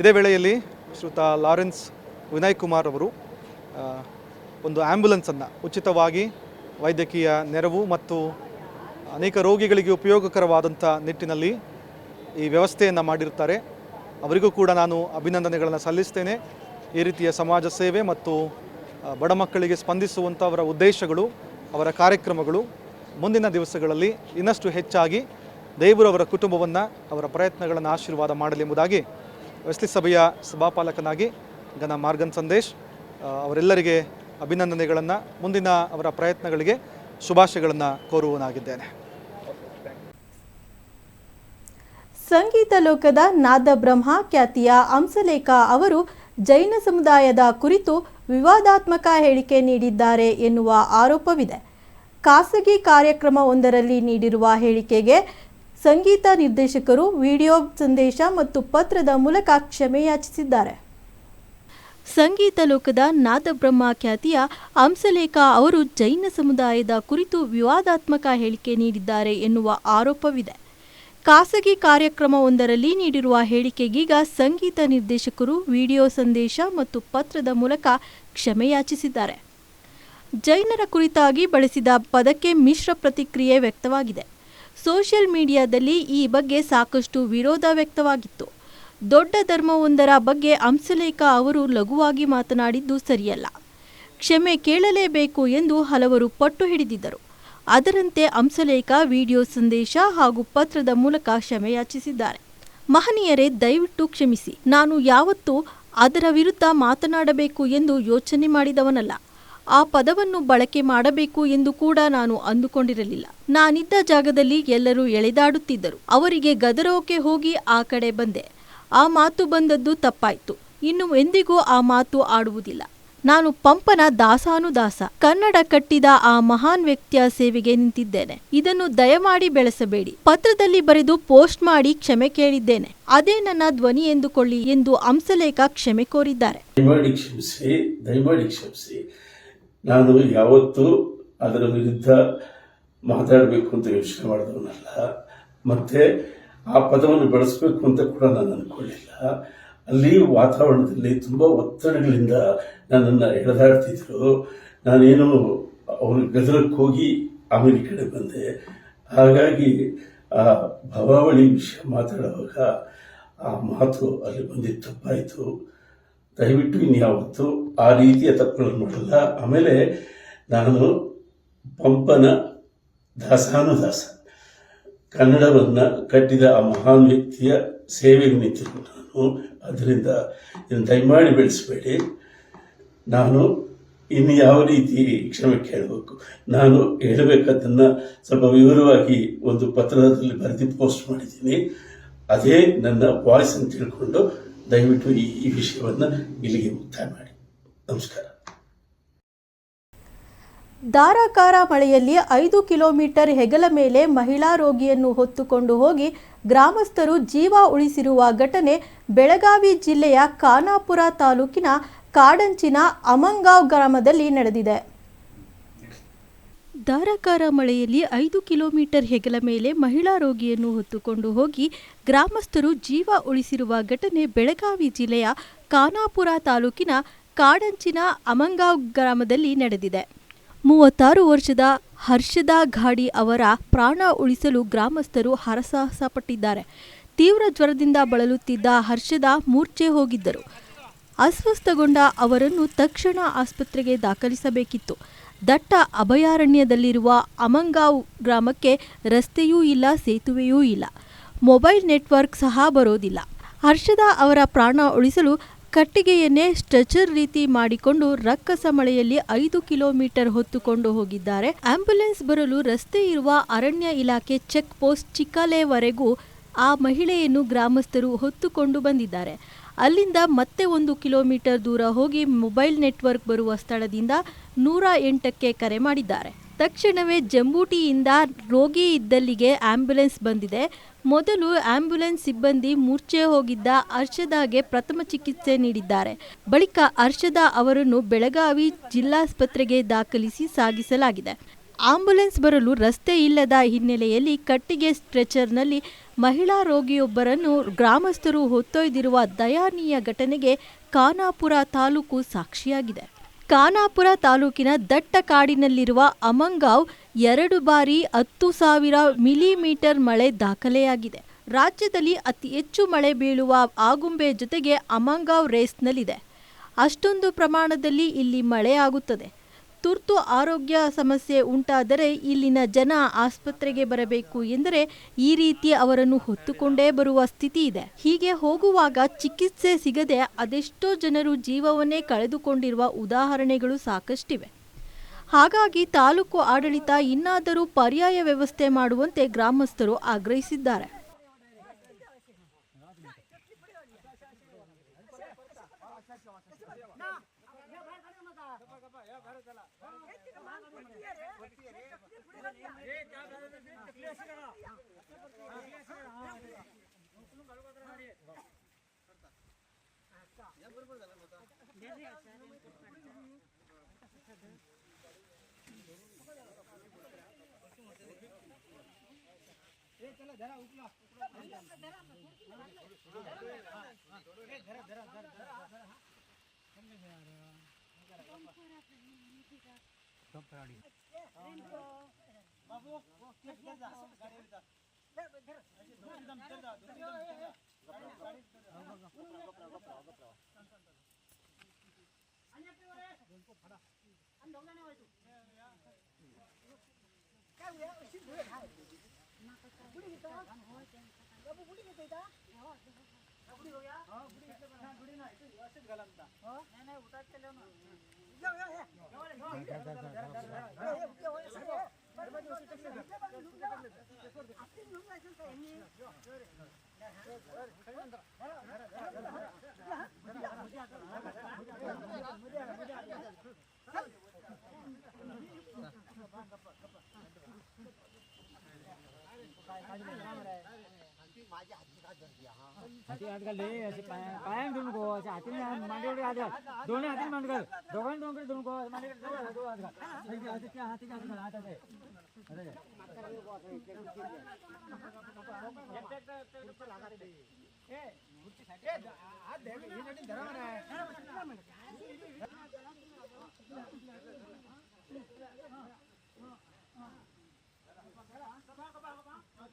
ಇದೇ ವೇಳೆಯಲ್ಲಿ ಶ್ರುತ ಲಾರೆನ್ಸ್ ವಿನಯ್ ಕುಮಾರ್ ಅವರು ಒಂದು ಆ್ಯಂಬುಲೆನ್ಸನ್ನು ಉಚಿತವಾಗಿ ವೈದ್ಯಕೀಯ ನೆರವು ಮತ್ತು ಅನೇಕ ರೋಗಿಗಳಿಗೆ ಉಪಯೋಗಕರವಾದಂಥ ನಿಟ್ಟಿನಲ್ಲಿ ಈ ವ್ಯವಸ್ಥೆಯನ್ನು ಮಾಡಿರ್ತಾರೆ ಅವರಿಗೂ ಕೂಡ ನಾನು ಅಭಿನಂದನೆಗಳನ್ನು ಸಲ್ಲಿಸ್ತೇನೆ. ಈ ರೀತಿಯ ಸಮಾಜ ಸೇವೆ ಮತ್ತು ಬಡ ಮಕ್ಕಳಿಗೆ ಸ್ಪಂದಿಸುವಂಥವರ ಉದ್ದೇಶಗಳು, ಅವರ ಕಾರ್ಯಕ್ರಮಗಳು ಮುಂದಿನ ದಿವಸಗಳಲ್ಲಿ ಇನ್ನಷ್ಟು ಹೆಚ್ಚಾಗಿ ದೇವರು ಅವರ ಕುಟುಂಬವನ್ನು, ಅವರ ಪ್ರಯತ್ನಗಳನ್ನು ಆಶೀರ್ವಾದ ಮಾಡಲಿ ಎಂಬುದಾಗಿ ವೆಸ್ಲಿ ಸಭೆಯ ಸಭಾಪಾಲಕನಾಗಿ ಗನ ಮಾರ್ಗನ್ ಸಂದೇಶ್ ಅವರೆಲ್ಲರಿಗೆ ಅಭಿನಂದನೆಗಳನ್ನು, ಮುಂದಿನ ಅವರ ಪ್ರಯತ್ನಗಳಿಗೆ ಶುಭಾಶಯಗಳನ್ನು ಕೋರುವನಾಗಿದ್ದೇನೆ ಸಂಗೀತ ಲೋಕದ ನಾದ ಬ್ರಹ್ಮ ಖ್ಯಾತಿಯ ಹಂಸಲೇಖ ಅವರು ಜೈನ ಸಮುದಾಯದ ಕುರಿತು ವಿವಾದಾತ್ಮಕ ಹೇಳಿಕೆ ನೀಡಿದ್ದಾರೆ ಎನ್ನುವ ಆರೋಪವಿದೆ. ಖಾಸಗಿ ಕಾರ್ಯಕ್ರಮವೊಂದರಲ್ಲಿ ನೀಡಿರುವ ಹೇಳಿಕೆಗೆ ಸಂಗೀತ ನಿರ್ದೇಶಕರು ವಿಡಿಯೋ ಸಂದೇಶ ಮತ್ತು ಪತ್ರದ ಮೂಲಕ ಕ್ಷಮೆ ಯಾಚಿಸಿದ್ದಾರೆ. ಸಂಗೀತ ಲೋಕದ ನಾದಬ್ರಹ್ಮ ಖ್ಯಾತಿಯ ಹಂಸಲೇಖ ಅವರು ಜೈನ ಸಮುದಾಯದ ಕುರಿತು ವಿವಾದಾತ್ಮಕ ಹೇಳಿಕೆ ನೀಡಿದ್ದಾರೆ ಎನ್ನುವ ಆರೋಪವಿದೆ. ಖಾಸಗಿ ಕಾರ್ಯಕ್ರಮವೊಂದರಲ್ಲಿ ನೀಡಿರುವ ಹೇಳಿಕೆಗೀಗ ಸಂಗೀತ ನಿರ್ದೇಶಕರು ವಿಡಿಯೋ ಸಂದೇಶ ಮತ್ತು ಪತ್ರದ ಮೂಲಕ ಕ್ಷಮೆಯಾಚಿಸಿದ್ದಾರೆ. ಜೈನರ ಕುರಿತಾಗಿ ಬಳಸಿದ ಪದಕ್ಕೆ ಮಿಶ್ರ ಪ್ರತಿಕ್ರಿಯೆ ವ್ಯಕ್ತವಾಗಿದೆ. ಸೋಷಿಯಲ್ ಮೀಡಿಯಾದಲ್ಲಿ ಈ ಬಗ್ಗೆ ಸಾಕಷ್ಟು ವಿರೋಧ ವ್ಯಕ್ತವಾಗಿತ್ತು. ದೊಡ್ಡ ಧರ್ಮವೊಂದರ ಬಗ್ಗೆ ಅಂಸಲೇಖ ಅವರು ಲಘುವಾಗಿ ಮಾತನಾಡಿದ್ದು ಸರಿಯಲ್ಲ. ಕ್ಷಮೆ ಕೇಳಲೇಬೇಕು ಎಂದು ಹಲವರು ಪಟ್ಟು ಹಿಡಿದಿದ್ದರು. ಅದರಂತೆ ಅಂಸಲೇಖ ವಿಡಿಯೋ ಸಂದೇಶ ಹಾಗೂ ಪತ್ರದ ಮೂಲಕ ಕ್ಷಮೆ ಯಾಚಿಸಿದ್ದಾರೆ. ಮಹನೀಯರೇ, ದಯವಿಟ್ಟು ಕ್ಷಮಿಸಿ. ನಾನು ಯಾವತ್ತೂ ಅದರ ವಿರುದ್ಧ ಮಾತನಾಡಬೇಕು ಎಂದು ಯೋಚನೆ ಮಾಡಿದವನಲ್ಲ. ಆ ಪದವನ್ನು ಬಳಕೆ ಮಾಡಬೇಕು ಎಂದು ಕೂಡ ನಾನು ಅಂದುಕೊಂಡಿರಲಿಲ್ಲ. ನಾನಿದ್ದ ಜಾಗದಲ್ಲಿ ಎಲ್ಲರೂ ಎಳೆದಾಡುತ್ತಿದ್ದರು. ಅವರಿಗೆ ಗದರೋಕೆ ಹೋಗಿ ಆ ಕಡೆ ಬಂದೆ. ಆ ಮಾತು ಬಂದದ್ದು ತಪ್ಪಾಯಿತು. ಇನ್ನು ಎಂದಿಗೂ ಆ ಮಾತು ಆಡುವುದಿಲ್ಲ. ನಾನು ಪಂಪನ ದಾಸಾನುದಾಸ. ಕನ್ನಡ ಕಟ್ಟಿದ ಆ ಮಹಾನ್ ವ್ಯಕ್ತಿಯ ಸೇವೆಗೆ ನಿಂತಿದ್ದೇನೆ. ಇದನ್ನು ದಯಮಾಡಿ ಬೆಳೆಸಬೇಡಿ. ಪತ್ರದಲ್ಲಿ ಬರೆದು ಪೋಸ್ಟ್ ಮಾಡಿ ಕ್ಷಮೆ ಕೇಳಿದ್ದೇನೆ. ಅದೇ ನನ್ನ ಧ್ವನಿ ಎಂದುಕೊಳ್ಳಿ ಎಂದು ಅಂಸಲೇಖ ಕ್ಷಮೆ ಕೋರಿದ್ದಾರೆ. ದಯಮಾಡಿ ಕ್ಷಮಿಸಿ ದಯಮಾಡಿ ಕ್ಷಮಿಸಿ. ನಾನು ಯಾವತ್ತೂ ಅದರ ವಿರುದ್ಧ ಮಾತಾಡಬೇಕು ಅಂತ ಯೋಚನೆ ಮಾಡಿದವನಲ್ಲ. ಮತ್ತೆ ಆ ಪದವನ್ನು ಬಳಸಬೇಕು ಅಂತ ಕೂಡ ನಾನು ಅನ್ಕೊಳ್ಳಿಲ್ಲ ಅಲ್ಲಿ ವಾತಾವರಣದಲ್ಲಿ ತುಂಬ ಒತ್ತಡಗಳಿಂದ ನನ್ನನ್ನು ಎಳೆದಾಡ್ತಿದ್ರು. ನಾನೇನು ಅವ್ರ ಗದರಕ್ಕೆ ಹೋಗಿ ಆಮೇಲೆ ಈ ಕಡೆ ಬಂದೆ. ಹಾಗಾಗಿ ಆ ಭವಾವಳಿ ವಿಷಯ ಮಾತಾಡುವಾಗ ಆ ಮಾತು ಅಲ್ಲಿ ಬಂದಿದ್ದು ತಪ್ಪಾಯಿತು. ದಯವಿಟ್ಟು ಇನ್ಯಾವತ್ತು ಆ ರೀತಿಯ ತಪ್ಪುಗಳನ್ನು ಮಾಡಲ್ಲ. ಆಮೇಲೆ ನಾನು ಪಂಪನ ದಾಸಾನುದಾಸ ಕನ್ನಡವನ್ನು ಕಟ್ಟಿದ ಆ ಮಹಾನ್ ವ್ಯಕ್ತಿಯ ಸೇವೆಗೆ ನಾನು. ಅದರಿಂದ ಇದನ್ನು ದಯಮಾಡಿ ಬೆಳೆಸಬೇಡಿ. ನಾನು ಇನ್ನು ಯಾವ ರೀತಿ ಕ್ಷಮೆ ಕೇಳಬೇಕು? ನಾನು ಹೇಳಬೇಕಾದ್ದನ್ನು ಸ್ವಲ್ಪ ವಿವರವಾಗಿ ಒಂದು ಪತ್ರದಲ್ಲಿ ಬರೆದು ಪೋಸ್ಟ್ ಮಾಡಿದ್ದೀನಿ. ಅದೇ ನನ್ನ ವಾಯ್ಸ್ ಅಂತ ತಿಳ್ಕೊಂಡು ದಯವಿಟ್ಟು ಈ ವಿಷಯವನ್ನು ಇಲ್ಲಿಗೆ ಮುಕ್ತಾಯ ಮಾಡಿ. ನಮಸ್ಕಾರ. ಧಾರಾಕಾರ ಮಳೆಯಲ್ಲಿ ಐದು ಕಿಲೋಮೀಟರ್ ಹೆಗಲ ಮೇಲೆ ಮಹಿಳಾ ರೋಗಿಯನ್ನು ಹೊತ್ತುಕೊಂಡು ಹೋಗಿ ಗ್ರಾಮಸ್ಥರು ಜೀವ ಉಳಿಸಿರುವ ಘಟನೆ ಬೆಳಗಾವಿ ಜಿಲ್ಲೆಯ ಖಾನಾಪುರ ತಾಲೂಕಿನ ಕಾಡಂಚಿನ ಅಮಂಗಾವ್ ಗ್ರಾಮದಲ್ಲಿ ನಡೆದಿದೆ. ಧಾರಾಕಾರ ಮಳೆಯಲ್ಲಿ ಐದು ಕಿಲೋಮೀಟರ್ ಹೆಗಲ ಮೇಲೆ ಮಹಿಳಾ ರೋಗಿಯನ್ನು ಹೊತ್ತುಕೊಂಡು ಹೋಗಿ ಗ್ರಾಮಸ್ಥರು ಜೀವ ಉಳಿಸಿರುವ ಘಟನೆ ಬೆಳಗಾವಿ ಜಿಲ್ಲೆಯ ಖಾನಾಪುರ ತಾಲೂಕಿನ ಕಾಡಂಚಿನ ಅಮಂಗಾವ್ ಗ್ರಾಮದಲ್ಲಿ ನಡೆದಿದೆ. ಮೂವತ್ತಾರು ವರ್ಷದ ಹರ್ಷದಾ ಘಾಡಿ ಅವರ ಪ್ರಾಣ ಉಳಿಸಲು ಗ್ರಾಮಸ್ಥರು ಹರಸಾಹಸ ಪಟ್ಟಿದ್ದಾರೆ ತೀವ್ರ ಜ್ವರದಿಂದ ಬಳಲುತ್ತಿದ್ದ ಹರ್ಷದಾ ಮೂರ್ಛೆ ಹೋಗಿದ್ದರು. ಅಸ್ವಸ್ಥಗೊಂಡ ಅವರನ್ನು ತಕ್ಷಣ ಆಸ್ಪತ್ರೆಗೆ ದಾಖಲಿಸಬೇಕಿತ್ತು. ದಟ್ಟ ಅಭಯಾರಣ್ಯದಲ್ಲಿರುವ ಅಮಂಗಾವ್ ಗ್ರಾಮಕ್ಕೆ ರಸ್ತೆಯೂ ಇಲ್ಲ, ಸೇತುವೆಯೂ ಇಲ್ಲ. ಮೊಬೈಲ್ ನೆಟ್ವರ್ಕ್ ಸಹ ಬರೋದಿಲ್ಲ. ಹರ್ಷದಾ ಅವರ ಪ್ರಾಣ ಉಳಿಸಲು ಕಟ್ಟಿಗೆಯನ್ನೇ ಸ್ಟ್ರೆಚರ್ ರೀತಿ ಮಾಡಿಕೊಂಡು ರಕ್ಕಸ ಮಳೆಯಲ್ಲಿ ಐದು ಕಿಲೋಮೀಟರ್ ಹೊತ್ತುಕೊಂಡು ಹೋಗಿದ್ದಾರೆ. ಆಂಬ್ಯುಲೆನ್ಸ್ ಬರಲು ರಸ್ತೆ ಇರುವ ಅರಣ್ಯ ಇಲಾಖೆ ಚೆಕ್ ಪೋಸ್ಟ್ ಚಿಕ್ಕಲೆವರೆಗೂ ಆ ಮಹಿಳೆಯನ್ನು ಗ್ರಾಮಸ್ಥರು ಹೊತ್ತುಕೊಂಡು ಬಂದಿದ್ದಾರೆ. ಅಲ್ಲಿಂದ ಮತ್ತೆ ಒಂದು ಕಿಲೋಮೀಟರ್ ದೂರ ಹೋಗಿ ಮೊಬೈಲ್ ನೆಟ್ವರ್ಕ್ ಬರುವ ಸ್ಥಳದಿಂದ ನೂರ ಎಂಟಕ್ಕೆ ಕರೆ ಮಾಡಿದ್ದಾರೆ. ತಕ್ಷಣವೇ ಜಂಬೂಟಿಯಿಂದ ರೋಗಿ ಇದ್ದಲ್ಲಿಗೆ ಆಂಬ್ಯುಲೆನ್ಸ್ ಬಂದಿದೆ. ಮೊದಲು ಆಂಬ್ಯುಲೆನ್ಸ್ ಸಿಬ್ಬಂದಿ ಮೂರ್ಛೆ ಹೋಗಿದ್ದ ಹರ್ಷದಾಗೆ ಪ್ರಥಮ ಚಿಕಿತ್ಸೆ ನೀಡಿದ್ದಾರೆ. ಬಳಿಕ ಹರ್ಷದಾ ಅವರನ್ನು ಬೆಳಗಾವಿ ಜಿಲ್ಲಾಸ್ಪತ್ರೆಗೆ ದಾಖಲಿಸಿ ಸಾಗಿಸಲಾಗಿದೆ. ಆಂಬ್ಯುಲೆನ್ಸ್ ಬರಲು ರಸ್ತೆ ಇಲ್ಲದ ಹಿನ್ನೆಲೆಯಲ್ಲಿ ಕಟ್ಟಿಗೆ ಸ್ಟ್ರೆಚರ್ನಲ್ಲಿ ಮಹಿಳಾ ರೋಗಿಯೊಬ್ಬರನ್ನು ಗ್ರಾಮಸ್ಥರು ಹೊತ್ತೊಯ್ದಿರುವ ದಯಾನೀಯ ಘಟನೆಗೆ ಖಾನಾಪುರ ತಾಲೂಕು ಸಾಕ್ಷಿಯಾಗಿದೆ. ಖಾನಾಪುರ ತಾಲೂಕಿನ ದಟ್ಟ ಕಾಡಿನಲ್ಲಿರುವ ಅಮಂಗಾವ್ ಎರಡು ಬಾರಿ ಹತ್ತು ಸಾವಿರ ಮಿಲಿಮೀಟರ್ ಮಳೆ ದಾಖಲೆಯಾಗಿದೆ. ರಾಜ್ಯದಲ್ಲಿ ಅತಿ ಹೆಚ್ಚು ಮಳೆ ಬೀಳುವ ಆಗುಂಬೆ ಜೊತೆಗೆ ಅಮಂಗಾವ್ ರೇಸ್ನಲ್ಲಿದೆ. ಅಷ್ಟೊಂದು ಪ್ರಮಾಣದಲ್ಲಿ ಇಲ್ಲಿ ಮಳೆ ಆಗುತ್ತದೆ. ತುರ್ತು ಆರೋಗ್ಯ ಸಮಸ್ಯೆ ಉಂಟಾದರೆ ಇಲ್ಲಿನ ಜನ ಆಸ್ಪತ್ರೆಗೆ ಬರಬೇಕು ಎಂದರೆ ಈ ರೀತಿ ಅವರನ್ನು ಹೊತ್ತುಕೊಂಡೇ ಬರುವ ಸ್ಥಿತಿ ಇದೆ. ಹೀಗೆ ಹೋಗುವಾಗ ಚಿಕಿತ್ಸೆ ಸಿಗದೆ ಅದೆಷ್ಟೋ ಜನರು ಜೀವವನ್ನೇ ಕಳೆದುಕೊಂಡಿರುವ ಉದಾಹರಣೆಗಳು ಸಾಕಷ್ಟಿವೆ. ಹಾಗಾಗಿ ತಾಲೂಕು ಆಡಳಿತ ಇನ್ನಾದರೂ ಪರ್ಯಾಯ ವ್ಯವಸ್ಥೆ ಮಾಡುವಂತೆ ಗ್ರಾಮಸ್ಥರು ಆಗ್ರಹಿಸಿದ್ದಾರೆ. એ ચલો ધરા ઉપલા એ ધરા ધરા ધરા ધરા સમજે છે યાર કમ ફરાડી બાબુ કેસ કર જા ગાડી ઉતાર एकदम चल जा गाड़ी गाड़ी 꼭 받아. 안 넘잖아, 와이도. 까우야, 어시 뭐야, 다. 물리겠다. 여보, 물리겠다, 이다. 우리 거야? 어, 우리 있어. 난 우리 나 이거 와서 갈란다. 어? 내내 우다 stell려나. 야, 야, 야. 야, 야. 야, 야, 웃겨. 야, 야. 말만 좀 시켜. 내가 좀 누가. 앞에 누가 있을 때 있니? 그래. 그래. 그래. हाती हात घाल रे असे पाया पायान धरून गो असे हातीने मांडीवर हात घाल दोन्ही हातीने मांड घाल दोघांनी दोघांकडे धरून गो मांडीवर दोघं हात- दोघं हात घाल हाती हाती हाती हात घाल हातात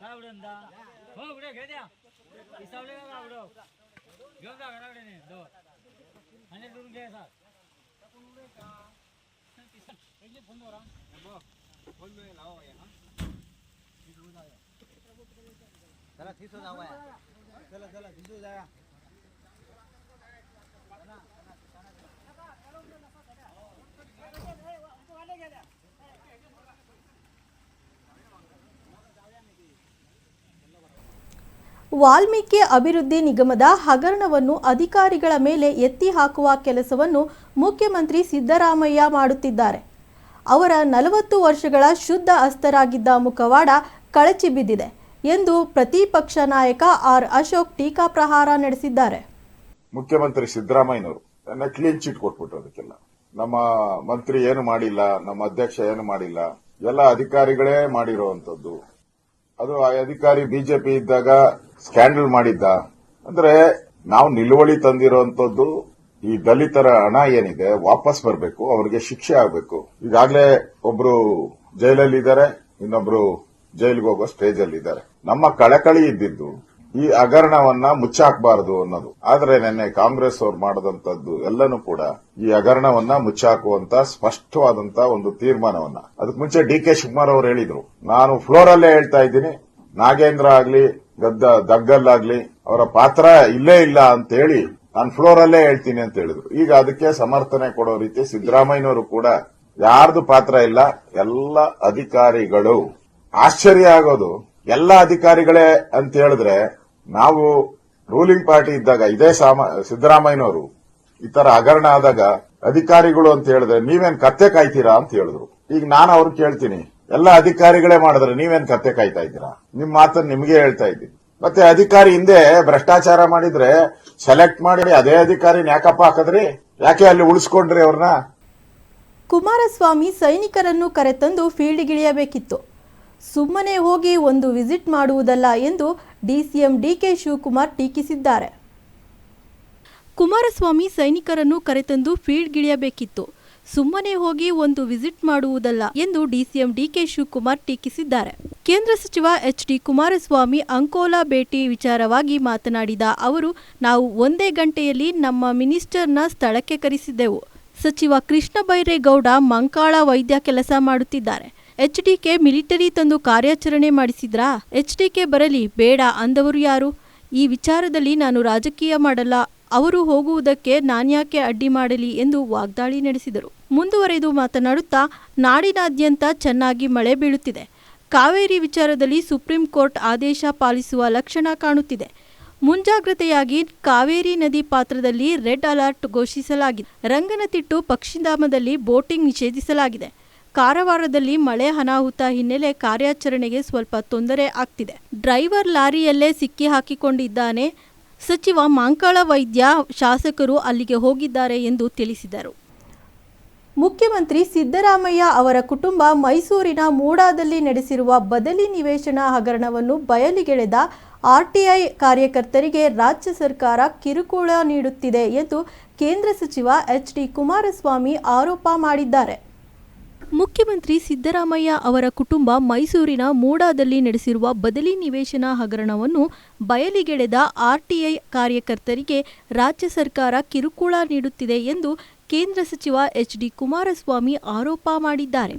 कावडंदा हो उघड्या घे द्या. इसवले का कावडं घेऊन जा घराकडे. नाही दोन आणि करून घे सर फोन बरा फोन मिळेल लावा चला तिथं जाऊया. चला चला तिथं जाया ವಾಲ್ಮೀಕಿ ಅಭಿವೃದ್ಧಿ ನಿಗಮದ ಹಗರಣವನ್ನು ಅಧಿಕಾರಿಗಳ ಮೇಲೆ ಎತ್ತಿ ಹಾಕುವ ಕೆಲಸವನ್ನು ಮುಖ್ಯಮಂತ್ರಿ ಸಿದ್ದರಾಮಯ್ಯ ಮಾಡುತ್ತಿದ್ದಾರೆ. ಅವರ ನಲವತ್ತು ವರ್ಷಗಳ ಶುದ್ಧ ಅಸ್ತರಾಗಿದ್ದ ಮುಖವಾಡ ಕಳಚಿ ಬಿದ್ದಿದೆ ಎಂದು ಪ್ರತಿಪಕ್ಷ ನಾಯಕ ಆರ್ ಅಶೋಕ್ ಟೀಕಾ ಪ್ರಹಾರ ನಡೆಸಿದ್ದಾರೆ. ಮುಖ್ಯಮಂತ್ರಿ ಸಿದ್ದರಾಮಯ್ಯನವರು ಕ್ಲೀನ್ ಚಿಟ್ ಕೊಟ್ಬಿಟ್ರು ಅದಕ್ಕೆಲ್ಲ. ನಮ್ಮ ಮಂತ್ರಿ ಏನು ಮಾಡಿಲ್ಲ, ನಮ್ಮ ಅಧ್ಯಕ್ಷ ಏನು ಮಾಡಿಲ್ಲ, ಎಲ್ಲ ಅಧಿಕಾರಿಗಳೇ ಮಾಡಿರುವಂತದ್ದು ಅದು ಅಧಿಕಾರಿ ಬಿಜೆಪಿ ಇದ್ದಾಗ ಸ್ಕ್ಯಾಂಡಲ್ ಮಾಡಿದ್ದ. ಅಂದ್ರೆ ನಾವು ನಿಲುವಳಿ ತಂದಿರುವಂತದ್ದು ಈ ದಲಿತರ ಹಣ ಏನಿದೆ ವಾಪಸ್ ಬರಬೇಕು, ಅವರಿಗೆ ಶಿಕ್ಷೆ ಆಗಬೇಕು. ಈಗಾಗಲೇ ಒಬ್ರು ಜೈಲಲ್ಲಿ ಇದ್ದಾರೆ ಇನ್ನೊಬ್ರು ಜೈಲಿಗೆ ಹೋಗೋ ಸ್ಟೇಜ್ ಅಲ್ಲಿ ಇದ್ದಾರೆ ನಮ್ಮ ಕಳಕಳಿ ಇದ್ದಿದ್ದು ಈ ಹಗರಣವನ್ನ ಮುಚ್ಚಾಕಬಾರದು ಅನ್ನೋದು. ಆದ್ರೆ ನಿನ್ನೆ ಕಾಂಗ್ರೆಸ್ ಅವ್ರು ಮಾಡದಂತದ್ದು ಎಲ್ಲನೂ ಕೂಡ ಈ ಹಗರಣವನ್ನ ಮುಚ್ಚಾಕುವಂತ ಸ್ಪಷ್ಟವಾದಂತ ಒಂದು ತೀರ್ಮಾನವನ್ನ. ಅದಕ್ಕೆ ಮುಂಚೆ ಡಿ ಕೆ ಶಿವಕುಮಾರ್ ಅವರು ಹೇಳಿದ್ರು. ನಾನು ಫ್ಲೋರ್ ಅಲ್ಲೇ ಹೇಳ್ತಾ ಇದ್ದೀನಿ. ನಾಗೇಂದ್ರ ಆಗ್ಲಿ ಗದ್ದ ದಗ್ಗಲ್ಲಾಗ್ಲಿ, ಅವರ ಪಾತ್ರ ಇಲ್ಲೇ ಇಲ್ಲ ಅಂತ ಹೇಳಿ ನಾನು ಫ್ಲೋರ್ ಅಲ್ಲೇ ಹೇಳ್ತೀನಿ ಅಂತ ಹೇಳಿದ್ರು. ಈಗ ಅದಕ್ಕೆ ಸಮರ್ಥನೆ ಕೊಡೋ ರೀತಿ ಸಿದ್ದರಾಮಯ್ಯನವರು ಕೂಡ ಯಾರ್ದು ಪಾತ್ರ ಇಲ್ಲ, ಎಲ್ಲ ಅಧಿಕಾರಿಗಳು, ಆಶ್ಚರ್ಯ ಆಗೋದು. ಎಲ್ಲ ಅಧಿಕಾರಿಗಳೇ ಅಂತ ಹೇಳಿದ್ರೆ ನಾವು ರೂಲಿಂಗ್ ಪಾರ್ಟಿ ಇದ್ದಾಗ, ಇದೇ ಸಿದ್ದರಾಮಯ್ಯನವರು, ಈ ತರ ಹಗರಣ ಆದಾಗ ಅಧಿಕಾರಿಗಳು ಅಂತ ಹೇಳಿದ್ರೆ ನೀವೇನ್ ಕತ್ತೆ ಕಾಯ್ತೀರಾ ಅಂತ ಹೇಳಿದ್ರು. ಈಗ ನಾನು ಅವ್ರು ಕೇಳ್ತೀನಿ ಎಲ್ಲ ಅಧಿಕಾರಿಗಳೇ ಮಾಡಿದ್ರೆ ನೀವೇನ್ ಕತ್ತೆ ಕಾಯ್ತಾ ಇದ್ದೀರಾ? ನಿಮ್ ಮಾತನ್ನು ನಿಮಗೆ ಹೇಳ್ತಾ ಇದ್ದೀನಿ. ಮತ್ತೆ ಅಧಿಕಾರಿ ಹಿಂದೆ ಭ್ರಷ್ಟಾಚಾರ ಮಾಡಿದ್ರೆ ಸೆಲೆಕ್ಟ್ ಮಾಡಿ ಅದೇ ಅಧಿಕಾರಿ ಯಾಕಪ್ಪ ಹಾಕದ್ರಿ? ಯಾಕೆ ಅಲ್ಲಿ ಉಳಿಸ್ಕೊಂಡ್ರಿ ಅವ್ರನ್ನ? ಕುಮಾರಸ್ವಾಮಿ ಸೈನಿಕರನ್ನು ಕರೆತಂದು ಫೀಲ್ಡ್ಗಿಳಿಯಬೇಕಿತ್ತು. ಸುಮ್ಮನೆ ಹೋಗಿ ಒಂದು ವಿಸಿಟ್ ಮಾಡುವುದಲ್ಲ ಎಂದು ಡಿಸಿಎಂ ಡಿಕೆ ಶಿವಕುಮಾರ್ ಟೀಕಿಸಿದ್ದಾರೆ. ಕುಮಾರಸ್ವಾಮಿ ಸೈನಿಕರನ್ನು ಕರೆತಂದು ಫೀಲ್ಡ್ಗಿಳಿಯಬೇಕಿತ್ತು. ಸುಮ್ಮನೆ ಹೋಗಿ ಒಂದು ವಿಸಿಟ್ ಮಾಡುವುದಲ್ಲ ಎಂದು ಡಿಸಿಎಂ ಡಿಕೆ ಶಿವಕುಮಾರ್ ಟೀಕಿಸಿದ್ದಾರೆ. ಕೇಂದ್ರ ಸಚಿವ ಎಚ್ ಡಿ ಕುಮಾರಸ್ವಾಮಿ ಅಂಕೋಲಾ ಭೇಟಿ ವಿಚಾರವಾಗಿ ಮಾತನಾಡಿದ ಅವರು, ನಾವು ಒಂದೇ ಗಂಟೆಯಲ್ಲಿ ನಮ್ಮ ಮಿನಿಸ್ಟರ್ನ ಸ್ಥಳಕ್ಕೆ ಕರೆಸಿದ್ದೆವು. ಸಚಿವ ಕೃಷ್ಣ ಬೈರೇಗೌಡ ಮಂಕಾಳ ವೈದ್ಯ ಕೆಲಸ ಮಾಡುತ್ತಿದ್ದಾರೆ. ಎಚ್ ಡಿಕೆ ಮಿಲಿಟರಿ ತಂದು ಕಾರ್ಯಾಚರಣೆ ಮಾಡಿಸಿದ್ರಾ? ಎಚ್ ಡಿಕೆ ಬರಲಿ, ಬೇಡ ಅಂದವರು ಯಾರು? ಈ ವಿಚಾರದಲ್ಲಿ ನಾನು ರಾಜಕೀಯ ಮಾಡಲ್ಲ. ಅವರು ಹೋಗುವುದಕ್ಕೆ ನಾನ್ಯಾಕೆ ಅಡ್ಡಿ ಮಾಡಲಿ ಎಂದು ವಾಗ್ದಾಳಿ ನಡೆಸಿದರು. ಮುಂದುವರೆದು ಮಾತನಾಡುತ್ತಾ, ನಾಡಿನಾದ್ಯಂತ ಚೆನ್ನಾಗಿ ಮಳೆ ಬೀಳುತ್ತಿದೆ. ಕಾವೇರಿ ವಿಚಾರದಲ್ಲಿ ಸುಪ್ರೀಂ ಕೋರ್ಟ್ ಆದೇಶ ಪಾಲಿಸುವ ಲಕ್ಷಣ ಕಾಣುತ್ತಿದೆ. ಮುಂಜಾಗ್ರತೆಯಾಗಿ ಕಾವೇರಿ ನದಿ ಪಾತ್ರದಲ್ಲಿ ರೆಡ್ ಅಲರ್ಟ್ ಘೋಷಿಸಲಾಗಿದೆ. ರಂಗನತಿಟ್ಟು ಪಕ್ಷಿಧಾಮದಲ್ಲಿ ಬೋಟಿಂಗ್ ನಿಷೇಧಿಸಲಾಗಿದೆ. ಕಾರವಾರದಲ್ಲಿ ಮಳೆ ಅನಾಹುತ ಹಿನ್ನೆಲೆ ಕಾರ್ಯಾಚರಣೆಗೆ ಸ್ವಲ್ಪ ತೊಂದರೆ ಆಗ್ತಿದೆ. ಡ್ರೈವರ್ ಲಾರಿಯಲ್ಲೇ ಸಿಕ್ಕಿ ಹಾಕಿಕೊಂಡಿದ್ದಾನೆ. ಸಚಿವ ಮಾಂಕಾಳ ವೈದ್ಯ ಶಾಸಕರು ಅಲ್ಲಿಗೆ ಹೋಗಿದ್ದಾರೆ ಎಂದು ತಿಳಿಸಿದರು. ಮುಖ್ಯಮಂತ್ರಿ ಸಿದ್ದರಾಮಯ್ಯ ಅವರ ಕುಟುಂಬ ಮೈಸೂರಿನ ಮೂಡಾದಲ್ಲಿ ನಡೆಸಿರುವ ಬದಲಿ ನಿವೇಶನ ಹಗರಣವನ್ನು ಬಯಲಿಗೆಳೆದ ಆರ್ಟಿಐ ಕಾರ್ಯಕರ್ತರಿಗೆ ರಾಜ್ಯ ಸರ್ಕಾರ ಕಿರುಕುಳ ನೀಡುತ್ತಿದೆ ಎಂದು ಕೇಂದ್ರ ಸಚಿವ ಎಚ್ ಡಿ ಕುಮಾರಸ್ವಾಮಿ ಆರೋಪ ಮಾಡಿದ್ದಾರೆ. ಮುಖ್ಯಮಂತ್ರಿ ಸಿದ್ದರಾಮಯ್ಯ ಅವರ ಕುಟುಂಬ ಮೈಸೂರಿನ ಮೂಡಾದಲ್ಲಿ ನಡೆಸಿರುವ ಬದಲಿ ನಿವೇಶನ ಹಗರಣವನ್ನು ಬಯಲಿಗೆಳೆದ ಆರ್ಟಿಐ ಕಾರ್ಯಕರ್ತರಿಗೆ ರಾಜ್ಯ ಸರ್ಕಾರ ಕಿರುಕುಳ ನೀಡುತ್ತಿದೆ ಎಂದು ಕೇಂದ್ರ ಸಚಿವ ಎಚ್ ಡಿ ಕುಮಾರಸ್ವಾಮಿ ಆರೋಪ ಮಾಡಿದ್ದಾರೆ.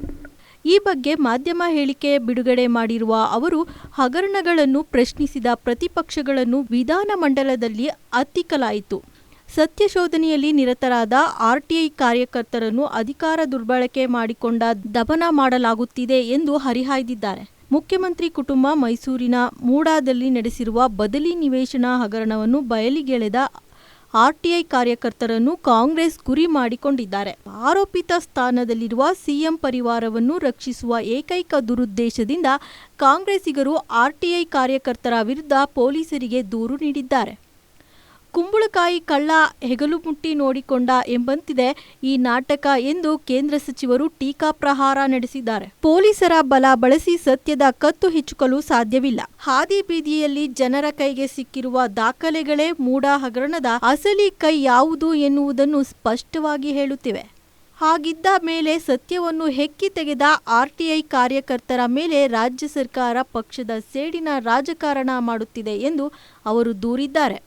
ಈ ಬಗ್ಗೆ ಮಾಧ್ಯಮ ಹೇಳಿಕೆ ಬಿಡುಗಡೆ ಮಾಡಿರುವ ಅವರು, ಹಗರಣಗಳನ್ನು ಪ್ರಶ್ನಿಸಿದ ಪ್ರತಿಪಕ್ಷಗಳನ್ನು ವಿಧಾನಮಂಡಲದಲ್ಲಿ ಹತ್ತಿಕ್ಕಲಾಯಿತು ಸತ್ಯಶೋಧನೆಯಲ್ಲಿ ನಿರತರಾದ ಆರ್ಟಿಐ ಕಾರ್ಯಕರ್ತರನ್ನು ಅಧಿಕಾರ ದುರ್ಬಳಕೆ ಮಾಡಿಕೊಂಡ ದಮನ ಮಾಡಲಾಗುತ್ತಿದೆ ಎಂದು ಹರಿಹಾಯ್ದಿದ್ದಾರೆ. ಮುಖ್ಯಮಂತ್ರಿ ಕುಟುಂಬ ಮೈಸೂರಿನ ಮೂಡಾದಲ್ಲಿ ನಡೆಸಿರುವ ಬದಲಿ ನಿವೇಶನ ಹಗರಣವನ್ನು ಬಯಲಿಗೆಳೆದ ಆರ್ಟಿಐ ಕಾರ್ಯಕರ್ತರನ್ನು ಕಾಂಗ್ರೆಸ್ ಗುರಿ ಮಾಡಿಕೊಂಡಿದ್ದಾರೆ. ಆರೋಪಿತ ಸ್ಥಾನದಲ್ಲಿರುವ ಸಿಎಂ ಪರಿವಾರವನ್ನು ರಕ್ಷಿಸುವ ಏಕೈಕ ದುರುದ್ದೇಶದಿಂದ ಕಾಂಗ್ರೆಸ್ಸಿಗರು ಆರ್ಟಿಐ ಕಾರ್ಯಕರ್ತರ ವಿರುದ್ಧ ಪೊಲೀಸರಿಗೆ ದೂರು ನೀಡಿದ್ದಾರೆ. ಕುಂಬಳಕಾಯಿ ಕಳ್ಳ ಹೆಗಲು ಮುಟ್ಟಿ ನೋಡಿಕೊಂಡ ಎಂಬಂತಿದೆ ಈ ನಾಟಕ ಎಂದು ಕೇಂದ್ರ ಸಚಿವರು ಟೀಕಾ ಪ್ರಹಾರ ನಡೆಸಿದ್ದಾರೆ. ಪೊಲೀಸರ ಬಲ ಬಳಸಿ ಸತ್ಯದ ಕತ್ತು ಹೆಚ್ಚುಕಲು ಸಾಧ್ಯವಿಲ್ಲ. ಹಾದಿ ಬೀದಿಯಲ್ಲಿ ಜನರ ಕೈಗೆ ಸಿಕ್ಕಿರುವ ದಾಖಲೆಗಳೇ ಮೂಡ ಹಗರಣದ ಅಸಲಿ ಕೈ ಯಾವುದು ಎನ್ನುವುದನ್ನು ಸ್ಪಷ್ಟವಾಗಿ ಹೇಳುತ್ತಿವೆ. ಹಾಗಿದ್ದ ಮೇಲೆ ಸತ್ಯವನ್ನು ಹೆಕ್ಕಿ ತೆಗೆದ ಆರ್ಟಿಐ ಕಾರ್ಯಕರ್ತರ ಮೇಲೆ ರಾಜ್ಯ ಸರ್ಕಾರ ಪಕ್ಷದ ಸೇಡಿನ ರಾಜಕಾರಣ ಮಾಡುತ್ತಿದೆ ಎಂದು ಅವರು ದೂರಿದ್ದಾರೆ.